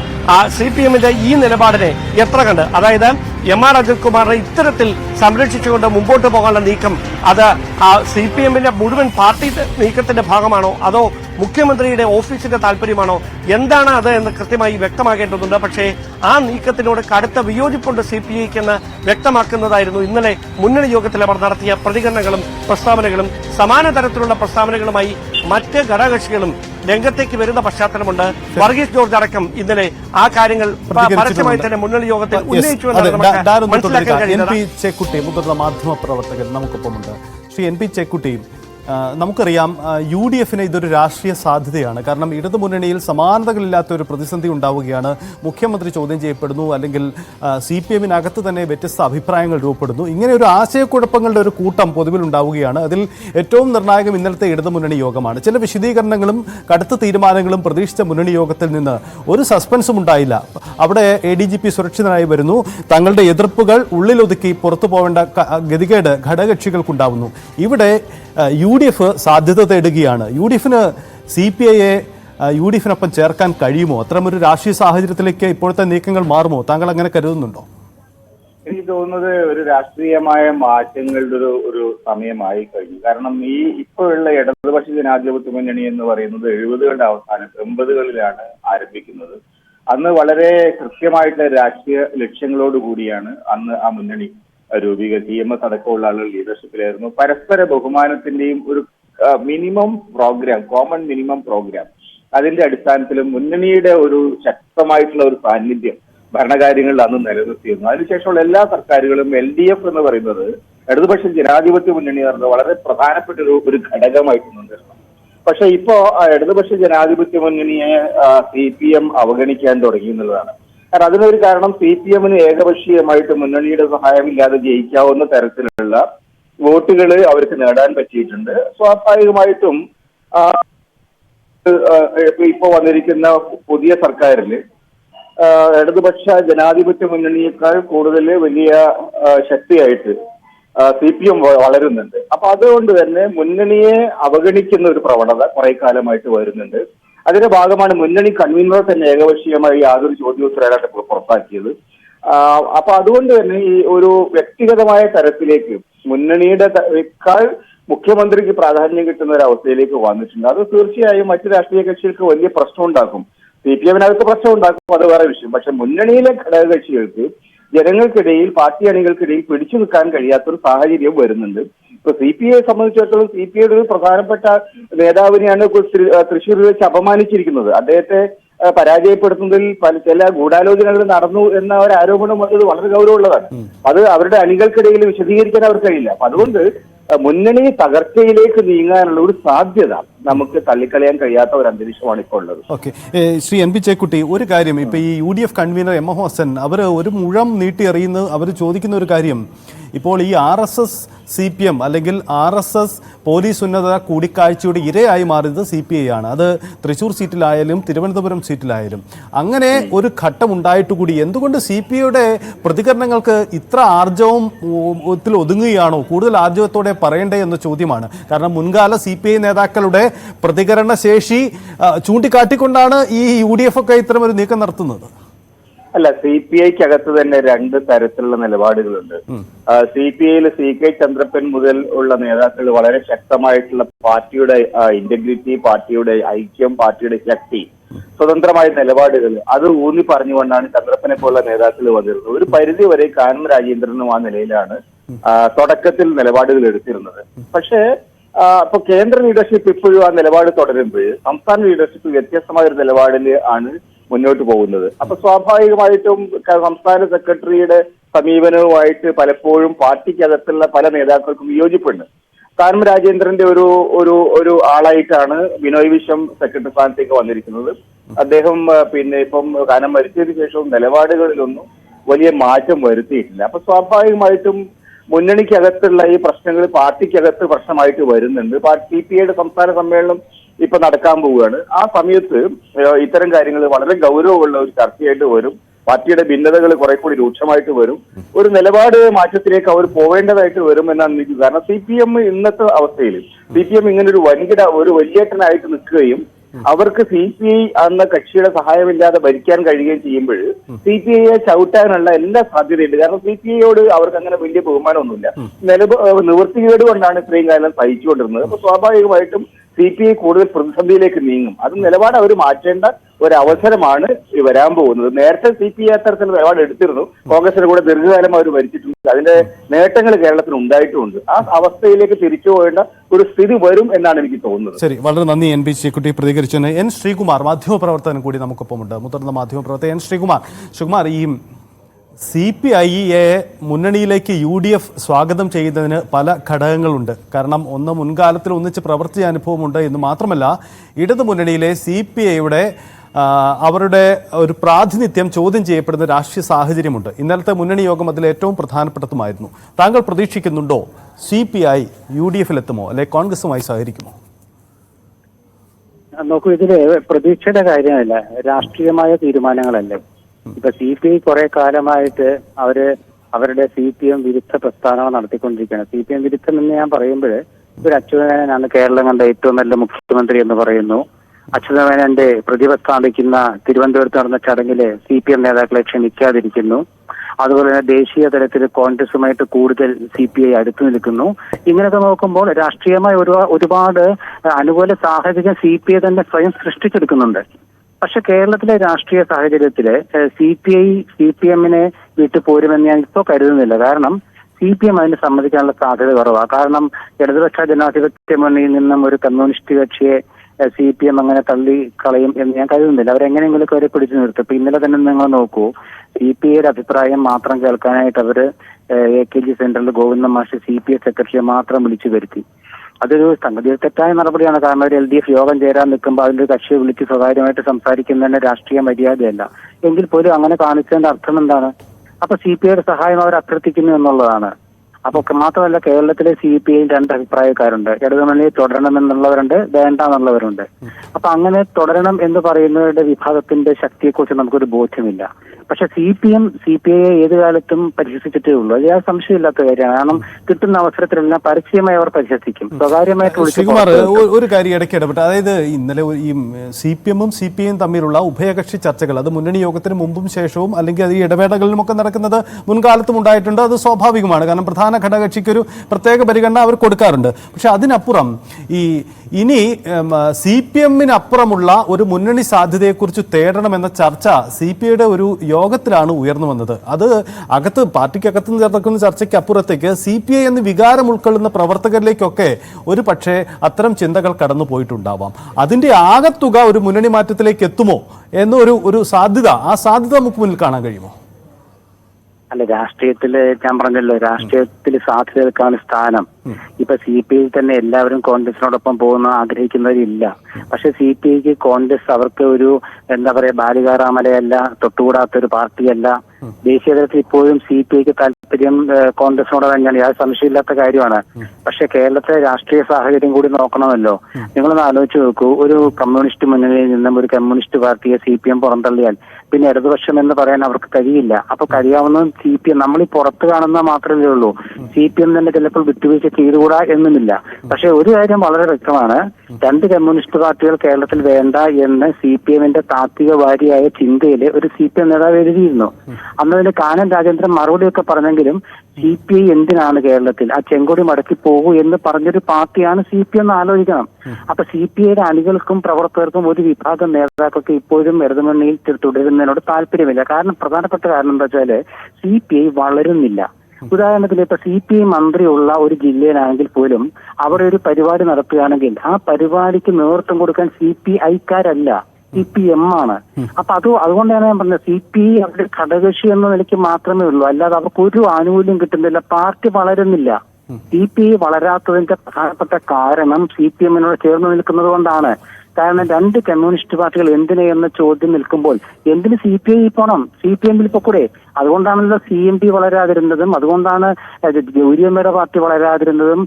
സി പി എമ്മിന്റെ ഈ നിലപാടിനെ എത്ര കണ്ട്? അതായത് എം ആർ അജിത് കുമാറിനെ ഇത്തരത്തിൽ സംരക്ഷിച്ചുകൊണ്ട് മുമ്പോട്ട് പോകാനുള്ള നീക്കം അത് സി പി എമ്മിന്റെ മുഴുവൻ പാർട്ടി നീക്കത്തിന്റെ ഭാഗമാണോ? അതോ മുഖ്യമന്ത്രിയുടെ ഓഫീസിന്റെ താല്പര്യമാണോ എന്താണ് അത് എന്ന് കൃത്യമായി വ്യക്തമാക്കേണ്ടതുണ്ട്. പക്ഷേ ആ നീക്കത്തിനോട് കടുത്ത വിയോജിപ്പുണ്ട് സി പി ഐക്ക് എന്ന് വ്യക്തമാക്കുന്നതായിരുന്നു ഇന്നലെ മുന്നണി യോഗത്തിൽ അവർ നടത്തിയ പ്രതികരണങ്ങളും പ്രസ്താവനകളും. സമാന തരത്തിലുള്ള പ്രസ്താവനകളുമായി മറ്റ് ഘടകകക്ഷികളും രംഗത്തേക്ക് വരുന്ന പശ്ചാത്തലമുണ്ട്. വർഗീസ് ജോർജ് അടക്കം ഇന്നലെ ആ കാര്യങ്ങൾ പരസ്യമായി തന്നെ മുന്നണി യോഗത്തിൽ ഉന്നയിച്ചു എൻ പി ചേക്കുട്ടി മുതിർന്ന മാധ്യമ പ്രവർത്തകൻ നമുക്കൊപ്പമുണ്ട്. ശ്രീ എൻ പി ചേക്കുട്ടി ആ, നമുക്കറിയാം യു ഡി എഫിന് ഇതൊരു രാഷ്ട്രീയ സാധ്യതയാണ്. കാരണം ഇടതു മുന്നണിയിൽ സമാനതകളില്ലാത്ത ഒരു പ്രതിസന്ധി ഉണ്ടാവുകയാണ്. മുഖ്യമന്ത്രി ചോദ്യം ചെയ്യപ്പെടുന്നു അല്ലെങ്കിൽ സി പി എമ്മിനകത്ത് തന്നെ വ്യത്യസ്ത അഭിപ്രായങ്ങൾ രൂപപ്പെടുന്നു. ഇങ്ങനെ ഒരു ആശയക്കുഴപ്പങ്ങളുടെ ഒരു കൂട്ടം പൊതുവിൽ ഉണ്ടാവുകയാണ്. അതിൽ ഏറ്റവും നിർണായകം ഇന്നലത്തെ ഇടതു മുന്നണി യോഗമാണ്. ചില വിശദീകരണങ്ങളും കടുത്ത തീരുമാനങ്ങളും പ്രതീക്ഷിച്ച മുന്നണി യോഗത്തിൽ നിന്ന് ഒരു സസ്പെൻസും ഉണ്ടായില്ല. അവിടെ എ ഡി ജി പി സുരക്ഷിതനായി വരുന്നു. തങ്ങളുടെ എതിർപ്പുകൾ ഉള്ളിലൊതുക്കി പുറത്തു പോവേണ്ട ക- ഗതികേട് ഘടകകക്ഷികൾക്കുണ്ടാവുന്നു. ഇവിടെ യു ഡി എഫ് സാധ്യത തേടുകയാണ് യു ഡി എഫിന് സി പി ഐയെ യു ഡി എഫിനൊപ്പം ചേർക്കാൻ കഴിയുമോ? അത്തരമൊരു രാഷ്ട്രീയ സാഹചര്യത്തിലേക്ക് ഇപ്പോഴത്തെ നീക്കങ്ങൾ മാറുമോ? താങ്കൾ അങ്ങനെ കരുതുന്നുണ്ടോ? എനിക്ക് തോന്നുന്നത് ഒരു രാഷ്ട്രീയമായ മാറ്റങ്ങളുടെ ഒരു ഒരു സമയമായി കഴിഞ്ഞു. കാരണം ഈ ഇപ്പോഴുള്ള ഇടതുപക്ഷ ജനാധിപത്യ മുന്നണി എന്ന് പറയുന്നത് എഴുപതുകളുടെ അവസാനം എൺപതുകളിലാണ് ആരംഭിക്കുന്നത്. അന്ന് വളരെ കൃത്യമായിട്ടുള്ള രാഷ്ട്രീയ ലക്ഷ്യങ്ങളോട് കൂടിയാണ് അന്ന് ആ മുന്നണി രൂപീകരിച്ചത് ഇ എം എസ് അടക്കമുള്ള ആളുകൾ ലീഡർഷിപ്പിലായിരുന്നു. പരസ്പര ബഹുമാനത്തിന്റെയും ഒരു minimum programme common minimum programme. അതിന്റെ അടിസ്ഥാനത്തിലും മുന്നണിയുടെ ഒരു ശക്തമായിട്ടുള്ള ഒരു സാന്നിധ്യം ഭരണകാര്യങ്ങളിൽ അന്ന് നിലനിർത്തിയിരുന്നു. അതിനുശേഷമുള്ള എല്ലാ സർക്കാരുകളും എൽ ഡി എഫ് എന്ന് പറയുന്നത് ഇടതുപക്ഷ ജനാധിപത്യ മുന്നണി എന്ന് വളരെ പ്രധാനപ്പെട്ട ഒരു ഒരു ഘടകമായിട്ട് നിന്നിരുന്നു പക്ഷെ ഇപ്പോ ഇടതുപക്ഷ ജനാധിപത്യ മുന്നണിയെ സി പി എം അവഗണിക്കാൻ തുടങ്ങി എന്നുള്ളതാണ്. കാരണം അതിനൊരു കാരണം സി പി എമ്മിന് ഏകപക്ഷീയമായിട്ട് മുന്നണിയുടെ സഹായമില്ലാതെ ജയിക്കാവുന്ന തരത്തിലുള്ള വോട്ടുകൾ അവർക്ക് നേടാൻ പറ്റിയിട്ടുണ്ട്. സ്വാഭാവികമായിട്ടും ഇപ്പൊ വന്നിരിക്കുന്ന പുതിയ സർക്കാരിൽ ഇടതുപക്ഷ ജനാധിപത്യ മുന്നണിയേക്കാൾ കൂടുതൽ വലിയ ശക്തിയായിട്ട് സി പി എം വളരുന്നുണ്ട്. അപ്പൊ അതുകൊണ്ട് തന്നെ മുന്നണിയെ അവഗണിക്കുന്ന ഒരു പ്രവണത കുറെ കാലമായിട്ട് വരുന്നുണ്ട്. അതിന്റെ ഭാഗമാണ് മുന്നണി കൺവീനർ തന്നെ ഏകപക്ഷീയമായി യാതൊരു ചോദ്യോത്തരമായിട്ട് പുറത്താക്കിയത്. അപ്പൊ അതുകൊണ്ട് തന്നെ ഈ ഒരു വ്യക്തിഗതമായ തരത്തിലേക്ക് മുന്നണിയുടെ ക്കാൾ മുഖ്യമന്ത്രിക്ക് പ്രാധാന്യം കിട്ടുന്ന ഒരു അവസ്ഥയിലേക്ക് വന്നിട്ടുണ്ട്. അത് തീർച്ചയായും മറ്റ് രാഷ്ട്രീയ കക്ഷികൾക്ക് വലിയ പ്രശ്നം ഉണ്ടാക്കും. സി പി എമ്മിനകത്ത് പ്രശ്നം ഉണ്ടാക്കും അത് വേറെ വിഷയം. പക്ഷെ മുന്നണിയിലെ ഘടകകക്ഷികൾക്ക് ജനങ്ങൾക്കിടയിൽ പാർട്ടി അണികൾക്കിടയിൽ പിടിച്ചു നിൽക്കാൻ കഴിയാത്തൊരു സാഹചര്യം വരുന്നുണ്ട്. ഇപ്പൊ സി പി ഐയെ സംബന്ധിച്ചിടത്തോളം സി പി ഐയുടെ ഒരു പ്രധാനപ്പെട്ട നേതാവിനെയാണ് തൃശ്ശൂരിൽ വെച്ച് അപമാനിച്ചിരിക്കുന്നത്. അദ്ദേഹത്തെ പരാജയപ്പെടുത്തുന്നതിൽ പല ചില ഗൂഢാലോചനകൾ നടന്നു എന്ന ഒരു ആരോപണം വന്നത് വളരെ ഗൗരവമുള്ളതാണ്. അത് അവരുടെ അണികൾക്കിടയിൽ വിശദീകരിക്കാൻ അവർക്ക് കഴിയില്ല. അപ്പൊ അതുകൊണ്ട് മുന്നണി തകർച്ചയിലേക്ക് നീങ്ങാനുള്ള ഒരു സാധ്യത നമുക്ക് തള്ളിക്കളയാൻ കഴിയാത്ത ഒരു അന്തരീക്ഷമാണ് ഇപ്പോൾ ഉള്ളത്. Okay. Shri N P Chekkutty ഒരു കാര്യം. ഇപ്പൊ ഈ U D F convener M A Hasan അവർ ഒരു മുഴം നീട്ടി അറിയുന്നത് അവർ ചോദിക്കുന്ന ഒരു കാര്യം. ഇപ്പോൾ ഈ R S S C P M അല്ലെങ്കിൽ ആർ എസ് എസ് പോലീസ് ഉന്നത കൂടിക്കാഴ്ചയുടെ ഇരയായി മാറിയത് സി പി ഐ ആണ്. അത് തൃശ്ശൂർ സീറ്റിലായാലും തിരുവനന്തപുരം സീറ്റിലായാലും. അങ്ങനെ ഒരു ഘട്ടം ഉണ്ടായിട്ട് കൂടി എന്തുകൊണ്ട് സി പി ഐയുടെ പ്രതികരണങ്ങൾക്ക് ഇത്ര ആർജവം ത്തിൽ ഒതുങ്ങുകയാണോ? കൂടുതൽ ആർജവത്തോടെ പറയണ്ടേ എന്ന ചോദ്യമാണ്. കാരണം മുൻകാല സി പി ഐ നേതാക്കളുടെ പ്രതികരണ ശേഷി ചൂണ്ടിക്കാട്ടിക്കൊണ്ടാണ് ഈ യു ഡി എഫ് ഒക്കെ ഇത്തരം ഒരു നീക്കം നടത്തുന്നത്. അല്ല സി പി ഐക്കകത്ത് തന്നെ രണ്ട് തരത്തിലുള്ള നിലപാടുകളുണ്ട്. സി പി ഐയിൽ സി കെ ചന്ദ്രപ്പൻ മുതൽ ഉള്ള നേതാക്കൾ വളരെ ശക്തമായിട്ടുള്ള പാർട്ടിയുടെ ഇന്റഗ്രിറ്റി പാർട്ടിയുടെ ഐക്യം പാർട്ടിയുടെ ശക്തി സ്വതന്ത്രമായ നിലപാടുകൾ അത് ഊന്നി പറഞ്ഞുകൊണ്ടാണ് ചന്ദ്രപ്പനെ പോലുള്ള നേതാക്കൾ വന്നിരുന്നത്. ഒരു പരിധി വരെ കാനം രാജേന്ദ്രനും ആ നിലയിലാണ് തുടക്കത്തിൽ നിലപാടുകൾ എടുത്തിരുന്നത്. പക്ഷേ അപ്പൊ കേന്ദ്ര ലീഡർഷിപ്പ് ഇപ്പോഴും ആ നിലപാട് തുടരുമ്പോൾ സംസ്ഥാന ലീഡർഷിപ്പ് വ്യത്യസ്തമായ ഒരു നിലപാടിൽ ആണ് മുന്നോട്ട് പോകുന്നത്. അപ്പൊ സ്വാഭാവികമായിട്ടും സംസ്ഥാന സെക്രട്ടറിയുടെ സമീപനവുമായിട്ട് പലപ്പോഴും പാർട്ടിക്കകത്തുള്ള പല നേതാക്കൾക്കും വിയോജിപ്പുണ്ട്. കാനം രാജേന്ദ്രന്റെ ഒരു ഒരു ഒരു ആളായിട്ടാണ് ബിനോയ് വിശ്വം സെക്രട്ടറി സ്ഥാനത്തേക്ക് വന്നിരിക്കുന്നത്. അദ്ദേഹം പിന്നെ ഇപ്പം കാനം മരിച്ചതിന് ശേഷവും നിലപാടുകളിലൊന്നും വലിയ മാറ്റം വരുത്തിയിട്ടില്ല. അപ്പൊ സ്വാഭാവികമായിട്ടും മുന്നണിക്കകത്തുള്ള ഈ പ്രശ്നങ്ങൾ പാർട്ടിക്കകത്ത് പ്രശ്നമായിട്ട് വരുന്നുണ്ട്. സി പി ഐയുടെ സംസ്ഥാന സമ്മേളനം ഇപ്പൊ നടക്കാൻ പോവുകയാണ്. ആ സമയത്ത് ഇത്തരം കാര്യങ്ങൾ വളരെ ഗൗരവമുള്ള ഒരു ചർച്ചയായിട്ട് വരും. പാർട്ടിയുടെ ഭിന്നതകൾ കുറെ കൂടി രൂക്ഷമായിട്ട് വരും. ഒരു നിലപാട് മാറ്റത്തിലേക്ക് അവർ പോവേണ്ടതായിട്ട് വരും എന്നാണ് എനിക്ക് കാരണം സി പി എം ഇന്നത്തെ അവസ്ഥയിൽ സി പി എം ഇങ്ങനെ ഒരു വൻകിട ഒരു വലിയേട്ടനായിട്ട് നിൽക്കുകയും അവർക്ക് സി പി ഐ എന്ന കക്ഷിയുടെ സഹായമില്ലാതെ ഭരിക്കാൻ കഴിയുകയും ചെയ്യുമ്പോൾ സി പി ഐയെ ചവിട്ടാനുള്ള എല്ലാ സാധ്യതയുണ്ട്. കാരണം സി പി ഐയോട് അവർക്ക് അങ്ങനെ വലിയ ബഹുമാനമൊന്നുമില്ല. നിലപ നിവൃത്തികേട് കൊണ്ടാണ് ഇത്രയും കാലം സഹിച്ചുകൊണ്ടിരുന്നത്. അപ്പൊ സ്വാഭാവികമായിട്ടും സി പി ഐ കൂടുതൽ പ്രതിസന്ധിയിലേക്ക് നീങ്ങും. അത് നിലപാട് അവർ മാറ്റേണ്ട ഒരു അവസരമാണ് വരാൻ പോകുന്നത്. നേരത്തെ സി പി ഐ അത്തരത്തിൽ നിലപാട് എടുത്തിരുന്നു. കോൺഗ്രസിന് കൂടെ ദീർഘകാലം അവർ ഭരിച്ചിട്ടുണ്ട്. അതിന്റെ നേട്ടങ്ങൾ കേരളത്തിന് ഉണ്ടായിട്ടുമുണ്ട് ആ അവസ്ഥയിലേക്ക് തിരിച്ചു പോകേണ്ട ഒരു സ്ഥിതി വരും എന്നാണ് എനിക്ക് തോന്നുന്നത്. ശരി വളരെ നന്ദി എൻ പി ശ്രീകുട്ടി പ്രതികരിച്ചു എൻ ശ്രീകുമാർ മാധ്യമപ്രവർത്തകൻ കൂടി നമുക്കൊപ്പമുണ്ട്. മുതിർന്ന മാധ്യമപ്രവർത്തകൻ എൻ ശ്രീകുമാർ. ശ്രീകുമാർ ഈ സി പി ഐ എ മുന്നണിയിലേക്ക് യു ഡി എഫ് സ്വാഗതം ചെയ്യുന്നതിന് പല ഘടകങ്ങളുണ്ട്. കാരണം ഒന്ന് മുൻകാലത്തിൽ ഒന്നിച്ച് പ്രവർത്തിച്ച അനുഭവമുണ്ട് എന്ന് മാത്രമല്ല ഇടതു മുന്നണിയിലെ സി പി ഐയുടെ അവരുടെ ഒരു പ്രാതിനിധ്യം ചോദ്യം ചെയ്യപ്പെടുന്ന രാഷ്ട്രീയ സാഹചര്യമുണ്ട്. ഇന്നലത്തെ മുന്നണി യോഗം അതിൽ ഏറ്റവും പ്രധാനപ്പെട്ടതുമായിരുന്നു. താങ്കൾ പ്രതീക്ഷിക്കുന്നുണ്ടോ C P I U D എഫിലെത്തുമോ അല്ലെ കോൺഗ്രസുമായി സഹകരിക്കുമോ? നോക്കൂ ഇതിൽ പ്രതീക്ഷയുടെ കാര്യമല്ല. രാഷ്ട്രീയമായ തീരുമാനങ്ങളല്ലേ? ഇപ്പൊ സി പി ഐ കുറെ കാലമായിട്ട് അവർ അവരുടെ സി പി എം വിരുദ്ധ പ്രസ്ഥാനങ്ങൾ നടത്തിക്കൊണ്ടിരിക്കുകയാണ്. സി പി എം വിരുദ്ധം എന്ന് ഞാൻ പറയുമ്പോൾ ഒരു അച്യുതമേനാണ് കേരളം കണ്ട ഏറ്റവും നല്ല മുഖ്യമന്ത്രി എന്ന് പറയുന്നു. അച്യുതമേനന്റെ പ്രതിഭ സ്ഥാപിക്കുന്ന തിരുവനന്തപുരത്ത് നടന്ന ചടങ്ങിൽ സി പി എം നേതാക്കളെ ക്ഷണിക്കാതിരിക്കുന്നു. അതുപോലെ തന്നെ ദേശീയ തലത്തിൽ കോൺഗ്രസുമായിട്ട് കൂടുതൽ സി പി ഐ അടുത്തു നിൽക്കുന്നു. ഇങ്ങനെയൊക്കെ നോക്കുമ്പോൾ രാഷ്ട്രീയമായ ഒരു ഒരുപാട് അനുകൂല സാഹചര്യം സി പി ഐ തന്നെ സ്വയം സൃഷ്ടിച്ചെടുക്കുന്നുണ്ട്. പക്ഷെ കേരളത്തിലെ രാഷ്ട്രീയ സാഹചര്യത്തിൽ C P I C P എമ്മിനെ വിട്ടു പോരുമെന്ന് ഞാൻ ഇപ്പോൾ കരുതുന്നില്ല. കാരണം സി പി എം അതിന് സമ്മതിക്കാനുള്ള സാധ്യത കുറവാണ് കാരണം ഇടതുപക്ഷ ജനാധിപത്യ മുന്നണിയിൽ നിന്നും ഒരു കമ്മ്യൂണിസ്റ്റ് കക്ഷിയെ സി പി എം അങ്ങനെ തള്ളി കളയും എന്ന് ഞാൻ കരുതുന്നില്ല. അവരെങ്ങനെയെങ്കിലും അവരെ പിടിച്ചു നിർത്തും. ഇപ്പൊ ഇന്നലെ തന്നെ നിങ്ങൾ നോക്കൂ സി പി ഐയുടെ അഭിപ്രായം മാത്രം കേൾക്കാനായിട്ട് അവർ എ കെ ജി സെന്ററിൽ ഗോവിന്ദ മാഷ് സി പി ഐ സെക്രട്ടറിയെ മാത്രം വിളിച്ചു വരുത്തി. അതൊരു സംഗതി തെറ്റായ നടപടിയാണ്. കാരണം ഒരു എൽ ഡി എഫ് യോഗം ചേരാൻ നിൽക്കുമ്പോൾ അതിന്റെ കക്ഷിയെ വിളിച്ച് സ്വകാര്യമായിട്ട് സംസാരിക്കുന്നതിന് രാഷ്ട്രീയ മര്യാദയല്ല. എങ്കിൽ പോലും അങ്ങനെ കാണിച്ചതിന്റെ അർത്ഥം എന്താണ്? അപ്പൊ സി പി ഐയുടെ സഹായം അവർ അഭ്യർത്ഥിക്കുന്നു എന്നുള്ളതാണ്. അപ്പൊ മാത്രമല്ല കേരളത്തിലെ സി പി ഐ രണ്ട് അഭിപ്രായക്കാരുണ്ട്. ഇടതുമുന്നണി തുടരണമെന്നുള്ളവരുണ്ട് വേണ്ട എന്നുള്ളവരുണ്ട് അപ്പൊ അങ്ങനെ തുടരണം എന്ന് പറയുന്നവരുടെ വിഭാഗത്തിന്റെ ശക്തിയെക്കുറിച്ച് നമുക്കൊരു ബോധ്യമില്ല. പക്ഷെ C P M C P ഐയെ ഏത് കാലത്തും പരിഹസിച്ചിട്ടേ ഉള്ളൂ. അത് യാതൊരു സംശയമില്ലാത്ത കാര്യമാണ്. കാരണം കിട്ടുന്ന അവസരത്തിലെല്ലാം പരസ്യമായി അവർ പരിഹസിക്കും. സ്വകാര്യമായിട്ട് ഒരു കാര്യം ഇടയ്ക്ക് ഇടപെട്ട്. അതായത് ഇന്നലെ ഈ സി പി എമ്മും സി പി ഐയും തമ്മിലുള്ള ഉഭയകക്ഷി ചർച്ചകൾ അത് മുന്നണി യോഗത്തിന് മുമ്പും ശേഷവും അല്ലെങ്കിൽ അത് ഈ ഇടവേളകളിലുമൊക്കെ നടക്കുന്നത് മുൻകാലത്തും ഉണ്ടായിട്ടുണ്ട്. അത് സ്വാഭാവികമാണ്. കാരണം പ്രധാന ഘടകകക്ഷിക്ക് ഒരു പ്രത്യേക പരിഗണന അവർ കൊടുക്കാറുണ്ട്. പക്ഷെ അതിനപ്പുറം ഈ ഇനി സി പി എമ്മിനപ്പുറമുള്ള ഒരു മുന്നണി സാധ്യതയെക്കുറിച്ച് തേടണമെന്ന ചർച്ച സി പി ഐയുടെ ഒരു യോഗത്തിലാണ് ഉയർന്നു വന്നത്. അത് അകത്ത് പാർട്ടിക്കകത്ത് നടക്കുന്ന ചർച്ചയ്ക്ക് അപ്പുറത്തേക്ക് സി പി ഐ എന്ന് വികാരം ഉൾക്കൊള്ളുന്ന പ്രവർത്തകരിലേക്കൊക്കെ ഒരു പക്ഷേ അത്തരം ചിന്തകൾ കടന്നു പോയിട്ടുണ്ടാവാം. അതിന്റെ ആകത്തുക ഒരു മുന്നണി മാറ്റത്തിലേക്ക് എത്തുമോ എന്നൊരു ഒരു സാധ്യത ആ സാധ്യത നമുക്ക് മുന്നിൽ കാണാൻ കഴിയുമോ? അല്ല രാഷ്ട്രീയത്തിൽ ഞാൻ പറഞ്ഞല്ലോ രാഷ്ട്രീയത്തിൽ സാധ്യതകൾക്കാണ് സ്ഥാനം. ഇപ്പൊ സി പി ഐ തന്നെ എല്ലാവരും കോൺഗ്രസിനോടൊപ്പം പോകുന്ന ആഗ്രഹിക്കുന്നവരില്ല. പക്ഷെ സി പി ഐക്ക് കോൺഗ്രസ് അവർക്ക് ഒരു എന്താ പറയാ ബാലികാറാമലയല്ല തൊട്ടുകൂടാത്ത ഒരു പാർട്ടിയല്ല ദേശീയ തലത്തിൽ ഇപ്പോഴും സി പി ഐക്ക് താല്പര്യം കോൺഗ്രസിനോട് തന്നെയാണ്. യാതൊരു സംശയമില്ലാത്ത കാര്യമാണ്. പക്ഷെ കേരളത്തിലെ രാഷ്ട്രീയ സാഹചര്യം കൂടി നോക്കണമല്ലോ. നിങ്ങളൊന്ന് ആലോചിച്ച് നോക്കൂ. ഒരു കമ്മ്യൂണിസ്റ്റ് മുന്നണിയിൽ നിന്നും ഒരു കമ്മ്യൂണിസ്റ്റ് പാർട്ടിയെ സി പി എം പുറന്തള്ളിയാൽ പിന്നെ ഇടതുപക്ഷം എന്ന് പറയാൻ അവർക്ക് കഴിയില്ല. അപ്പൊ കഴിയാവുന്നതും സി പി എം. നമ്മൾ ഈ പുറത്ത് കാണുന്ന മാത്രമേ ഉള്ളൂ. സി പി എം തന്നെ ചിലപ്പോൾ വിട്ടുവീഴ്ച ചെയ്തുകൂടാ എന്നുമില്ല പക്ഷെ ഒരു കാര്യം വളരെ വ്യക്തമാണ്. രണ്ട് കമ്മ്യൂണിസ്റ്റ് പാർട്ടികൾ കേരളത്തിൽ വേണ്ട എന്ന് സി പി എമ്മിന്റെ താത്വിക വാരിയായ ചിന്തയിൽ ഒരു സി പി എം നേതാവ് എഴുതിയിരുന്നു. അന്ന് അതിന് കാനം രാജേന്ദ്രൻ മറുപടിയൊക്കെ പറഞ്ഞെങ്കിൽ എങ്കിലും സി പി ഐ എന്തിനാണ് കേരളത്തിൽ? ആ ചെങ്കൊടി മടക്കി പോകൂ എന്ന് പറഞ്ഞൊരു പാർട്ടിയാണ് സി പി എന്ന് ആലോചിക്കണം. അപ്പൊ സി പി ഐയുടെ അണികൾക്കും പ്രവർത്തകർക്കും ഒരു വിഭാഗം നേതാക്കൾക്ക് ഇപ്പോഴും ഇടതുമുന്നണിയിൽ തു- തുടരുന്നതിനോട് താല്പര്യമില്ല. കാരണം പ്രധാനപ്പെട്ട കാരണം എന്താ വെച്ചാൽ സി പി ഐ വളരുന്നില്ല. ഉദാഹരണത്തിന് ഇപ്പൊ സി പി ഐ മന്ത്രിയുള്ള ഒരു ജില്ലയിലാണെങ്കിൽ പോലും അവിടെ ഒരു പരിപാടി നടത്തുകയാണെങ്കിൽ ആ പരിപാടിക്ക് നേതൃത്വം കൊടുക്കാൻ സി പി ഐക്കാരല്ല. സി പി എം ആണ്. അപ്പൊ അത് അതുകൊണ്ടാണ് ഞാൻ പറഞ്ഞത് സി പി ഐ അവരുടെ ഘടകകക്ഷി എന്ന നിലയ്ക്ക് മാത്രമേ ഉള്ളൂ. അല്ലാതെ അവർക്ക് ഒരു ആനുകൂല്യം കിട്ടുന്നില്ല. പാർട്ടി വളരുന്നില്ല. സി പി ഐ വളരാത്തതിന്റെ പ്രധാനപ്പെട്ട കാരണം സി പി എമ്മിനോട് ചേർന്ന് നിൽക്കുന്നത് കൊണ്ടാണ്. കാരണം രണ്ട് കമ്മ്യൂണിസ്റ്റ് പാർട്ടികൾ എന്തിന് എന്ന ചോദ്യം നിൽക്കുമ്പോൾ എന്തിന് സി പി ഐ പോണം? സി പി എമ്മിൽ പൊക്കൂടെ അതുകൊണ്ടാണല്ലോ സി എം പി വളരാതിരുന്നതും അതുകൊണ്ടാണ് ഗൗരിയമ്മയുടെ പാർട്ടി വളരാതിരുന്നതും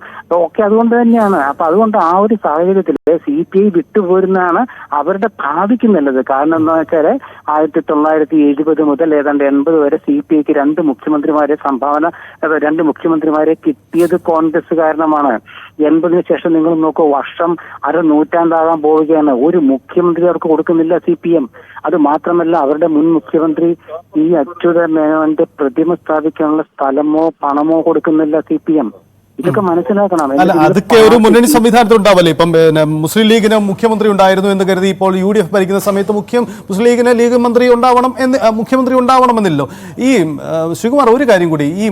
ഒക്കെ അതുകൊണ്ട് തന്നെയാണ്. അപ്പൊ അതുകൊണ്ട് ആ ഒരു സാഹചര്യത്തിൽ സി പി ഐ വിട്ടുപോരുന്നതാണ് അവരുടെ ഭാവിക്ക് നല്ലത്. കാരണം എന്താ വെച്ചാൽ ആയിരത്തി തൊള്ളായിരത്തി എഴുപത് മുതൽ ഏതാണ്ട് എൺപത് വരെ സി പി ഐക്ക് രണ്ട് മുഖ്യമന്ത്രിമാരെ സംഭാവന രണ്ട് മുഖ്യമന്ത്രിമാരെ കിട്ടിയത് കോൺഗ്രസ് കാരണമാണ്. എൺപതിനു ശേഷം നിങ്ങൾ നോക്കൂ വർഷം അര നൂറ്റാണ്ടാകാൻ പോവുകയാണ് ഒരു മുഖ്യമന്ത്രി അവർക്ക് കൊടുക്കുന്നില്ല സി പി എം. അത് മാത്രമല്ല അവരുടെ മുൻ മുഖ്യമന്ത്രി ഈ അച്യുത മേനോന്റെ പ്രതിമ സ്ഥാപിക്കാനുള്ള സ്ഥലമോ പണമോ കൊടുക്കുന്നില്ല സി പി എം. ഇതൊക്കെ മനസ്സിലാക്കണം. അല്ല അതൊക്കെ ഒരു മുന്നണി സംവിധാനത്തിൽ ഉണ്ടാവല്ലേ? ഇപ്പം പിന്നെ മുസ്ലിം ലീഗിന് മുഖ്യമന്ത്രി ഉണ്ടായിരുന്നു എന്ന് കരുതി ഇപ്പോൾ യു ഡി എഫ് ഭരിക്കുന്ന സമയത്ത് മുഖ്യം മുസ്ലിം ലീഗിന് ലീഗ് മന്ത്രി ഉണ്ടാവണം എന്ന് മുഖ്യമന്ത്രി ഉണ്ടാവണമെന്നില്ലോ ഈ ശ്രീകുമാർ ഒരു കാര്യം കൂടി. ഈ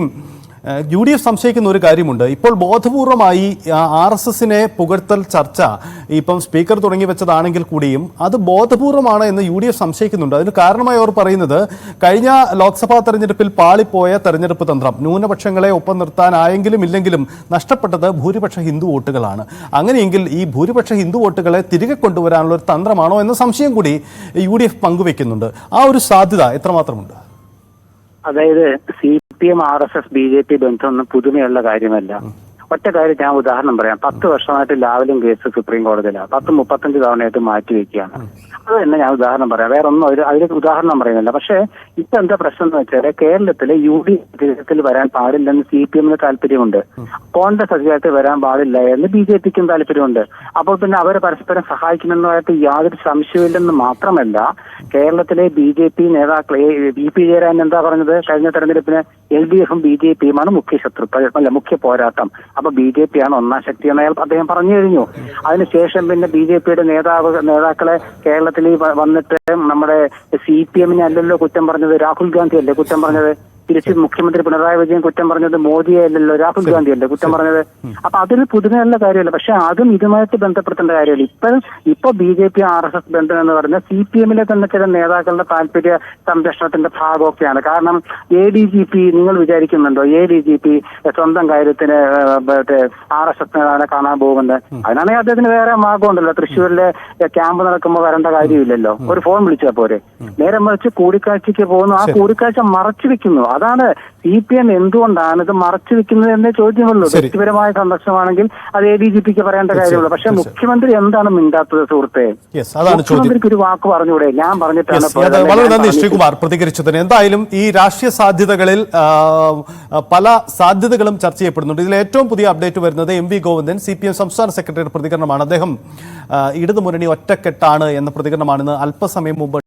യു ഡി എഫ് സംശയിക്കുന്ന ഒരു കാര്യമുണ്ട്. ഇപ്പോൾ ബോധപൂർവമായി ആർ എസ് എസിനെ പുകഴ്ത്തൽ ചർച്ച ഇപ്പം സ്പീക്കർ തുടങ്ങി വെച്ചതാണെങ്കിൽ കൂടിയും അത് ബോധപൂർവമാണ് എന്ന് യു ഡി എഫ് സംശയിക്കുന്നുണ്ട്. അതിന് കാരണമായി അവർ പറയുന്നത് കഴിഞ്ഞ ലോക്സഭാ തെരഞ്ഞെടുപ്പിൽ പാളിപ്പോയ തെരഞ്ഞെടുപ്പ് തന്ത്രം. ന്യൂനപക്ഷങ്ങളെ ഒപ്പം നിർത്താനായെങ്കിലും ഇല്ലെങ്കിലും നഷ്ടപ്പെട്ടത് ഭൂരിപക്ഷ ഹിന്ദു വോട്ടുകളാണ്. അങ്ങനെയെങ്കിൽ ഈ ഭൂരിപക്ഷ ഹിന്ദു വോട്ടുകളെ തിരികെ കൊണ്ടുവരാനുള്ള ഒരു തന്ത്രമാണോ എന്ന സംശയം കൂടി യു ഡി എഫ് പങ്കുവെക്കുന്നുണ്ട്. ആ ഒരു സാധ്യത എത്രമാത്രമുണ്ട്? അതായത് C P M R S S B J P ബന്ധമൊന്നും പുതുമയുള്ള കാര്യമല്ല. ഒറ്റ കാര്യം ഞാൻ ഉദാഹരണം പറയാം. പത്ത് വർഷമായിട്ട് ലാവലും കേസ് സുപ്രീം കോടതിയിലാണ് പത്ത് മുപ്പത്തഞ്ച് തവണയായിട്ട് മാറ്റി വെക്കുകയാണ്. അത് തന്നെ ഞാൻ ഉദാഹരണം പറയാം. വേറെ ഒന്നും ഒരു അതിൽ ഉദാഹരണം പറയുന്നില്ല. പക്ഷേ ഇപ്പൊ എന്താ പ്രശ്നം എന്ന് വെച്ചാൽ കേരളത്തിലെ യു ഡി അധികാരത്തിൽ വരാൻ പാടില്ലെന്ന് സി പി എമ്മിന് താല്പര്യമുണ്ട്. കോൺഗ്രസ് അധികാരത്തിൽ വരാൻ പാടില്ല എന്ന് ബി ജെ പിക്കും താല്പര്യമുണ്ട്. അപ്പോൾ പിന്നെ അവരെ പരസ്പരം സഹായിക്കുമെന്നതായിട്ട് യാതൊരു സംശയമില്ലെന്ന് മാത്രമല്ല കേരളത്തിലെ ബി ജെ പി നേതാക്കളെ ബി പി ജയരാജൻ എന്താ പറഞ്ഞത്? കഴിഞ്ഞ തെരഞ്ഞെടുപ്പിന് എൽ ഡി എഫും ബി ജെ പിയുമാണ് മുഖ്യ ശത്രു അല്ല മുഖ്യ പോരാട്ടം. അപ്പൊ ബി ജെ പി ആണ് ഒന്നാം ശക്തി എന്ന് അയാൾ അദ്ദേഹം പറഞ്ഞു കഴിഞ്ഞു. അതിനുശേഷം പിന്നെ ബി ജെ പിയുടെ നേതാവ് നേതാക്കളെ കേരളത്തിൽ വന്നിട്ട് നമ്മുടെ സി പി എമ്മിനെ അല്ലല്ലോ കുറ്റം പറഞ്ഞത്? രാഹുൽ ഗാന്ധി അല്ലേ കുറ്റം പറഞ്ഞത്? തിരിച്ച് മുഖ്യമന്ത്രി പിണറായി വിജയൻ കുറ്റം പറഞ്ഞത് മോദിയെ അല്ലല്ലോ രാഹുൽ ഗാന്ധി അല്ലേ കുറ്റം പറഞ്ഞത്? അപ്പൊ അതൊരു പുതുമയുള്ള കാര്യമല്ല. പക്ഷെ അതും ഇതുമായിട്ട് ബന്ധപ്പെടുത്തേണ്ട കാര്യമില്ല. ഇപ്പൊ ഇപ്പൊ B J P R S S ബന്ധം എന്ന് പറഞ്ഞ സി പി എമ്മിലെ തന്നെ ചില നേതാക്കളുടെ താല്പര്യ സംരക്ഷണത്തിന്റെ ഭാഗമൊക്കെയാണ്. കാരണം എ ഡി ജി പി നിങ്ങൾ വിചാരിക്കുന്നുണ്ടോ? എ ഡി ജി പി സ്വന്തം കാര്യത്തിന് ആർ എസ് എസ് നേതാവിനെ കാണാൻ പോകുന്നത്? അതിനാണെങ്കിൽ അദ്ദേഹത്തിന് വേറെ മാർഗമുണ്ടല്ലോ തൃശ്ശൂരിലെ ക്യാമ്പ് നടക്കുമ്പോൾ വരേണ്ട കാര്യമില്ലല്ലോ. ഒരു ഫോൺ വിളിച്ചാൽ പോരെ. നേരെ മറിച്ച് കൂടിക്കാഴ്ചയ്ക്ക് പോകുന്നു. ആ കൂടിക്കാഴ്ച മറച്ചു വെക്കുന്നു. അതാണ് സി പി എം എന്തുകൊണ്ടാണ് ഇത് മറച്ചു വെക്കുന്നത് എന്നേ ചോദ്യമുള്ളൂ. വ്യക്തിപരമായ സന്ദർശനമാണെങ്കിൽ അത് എ ഡി ജി പിക്ക് പറയേണ്ട കാര്യമുള്ളൂ. പക്ഷെ മുഖ്യമന്ത്രി എന്താണ് മിണ്ടാത്തത് സുഹൃത്തെ? മുഖ്യമന്ത്രിക്ക് ഒരു വാക്ക് പറഞ്ഞൂടെ ഞാൻ പറഞ്ഞിട്ടാണ് വളരെ നന്ദി ശ്രീകുമാർ പ്രതികരിച്ചതിന്. എന്തായാലും ഈ രാഷ്ട്രീയ സാധ്യതകളിൽ പല സാധ്യതകളും ചർച്ച ചെയ്യപ്പെടുന്നുണ്ട്. ഇതിൽ ഏറ്റവും പുതിയ അപ്ഡേറ്റ് വരുന്നത് M V Govindan C P M സംസ്ഥാന സെക്രട്ടറിയുടെ പ്രതികരണമാണ്. അദ്ദേഹം ഇടതുമുന്നണി ഒറ്റക്കെട്ടാണ് എന്ന പ്രതികരണമാണെന്ന് അല്പസമയം മുമ്പ്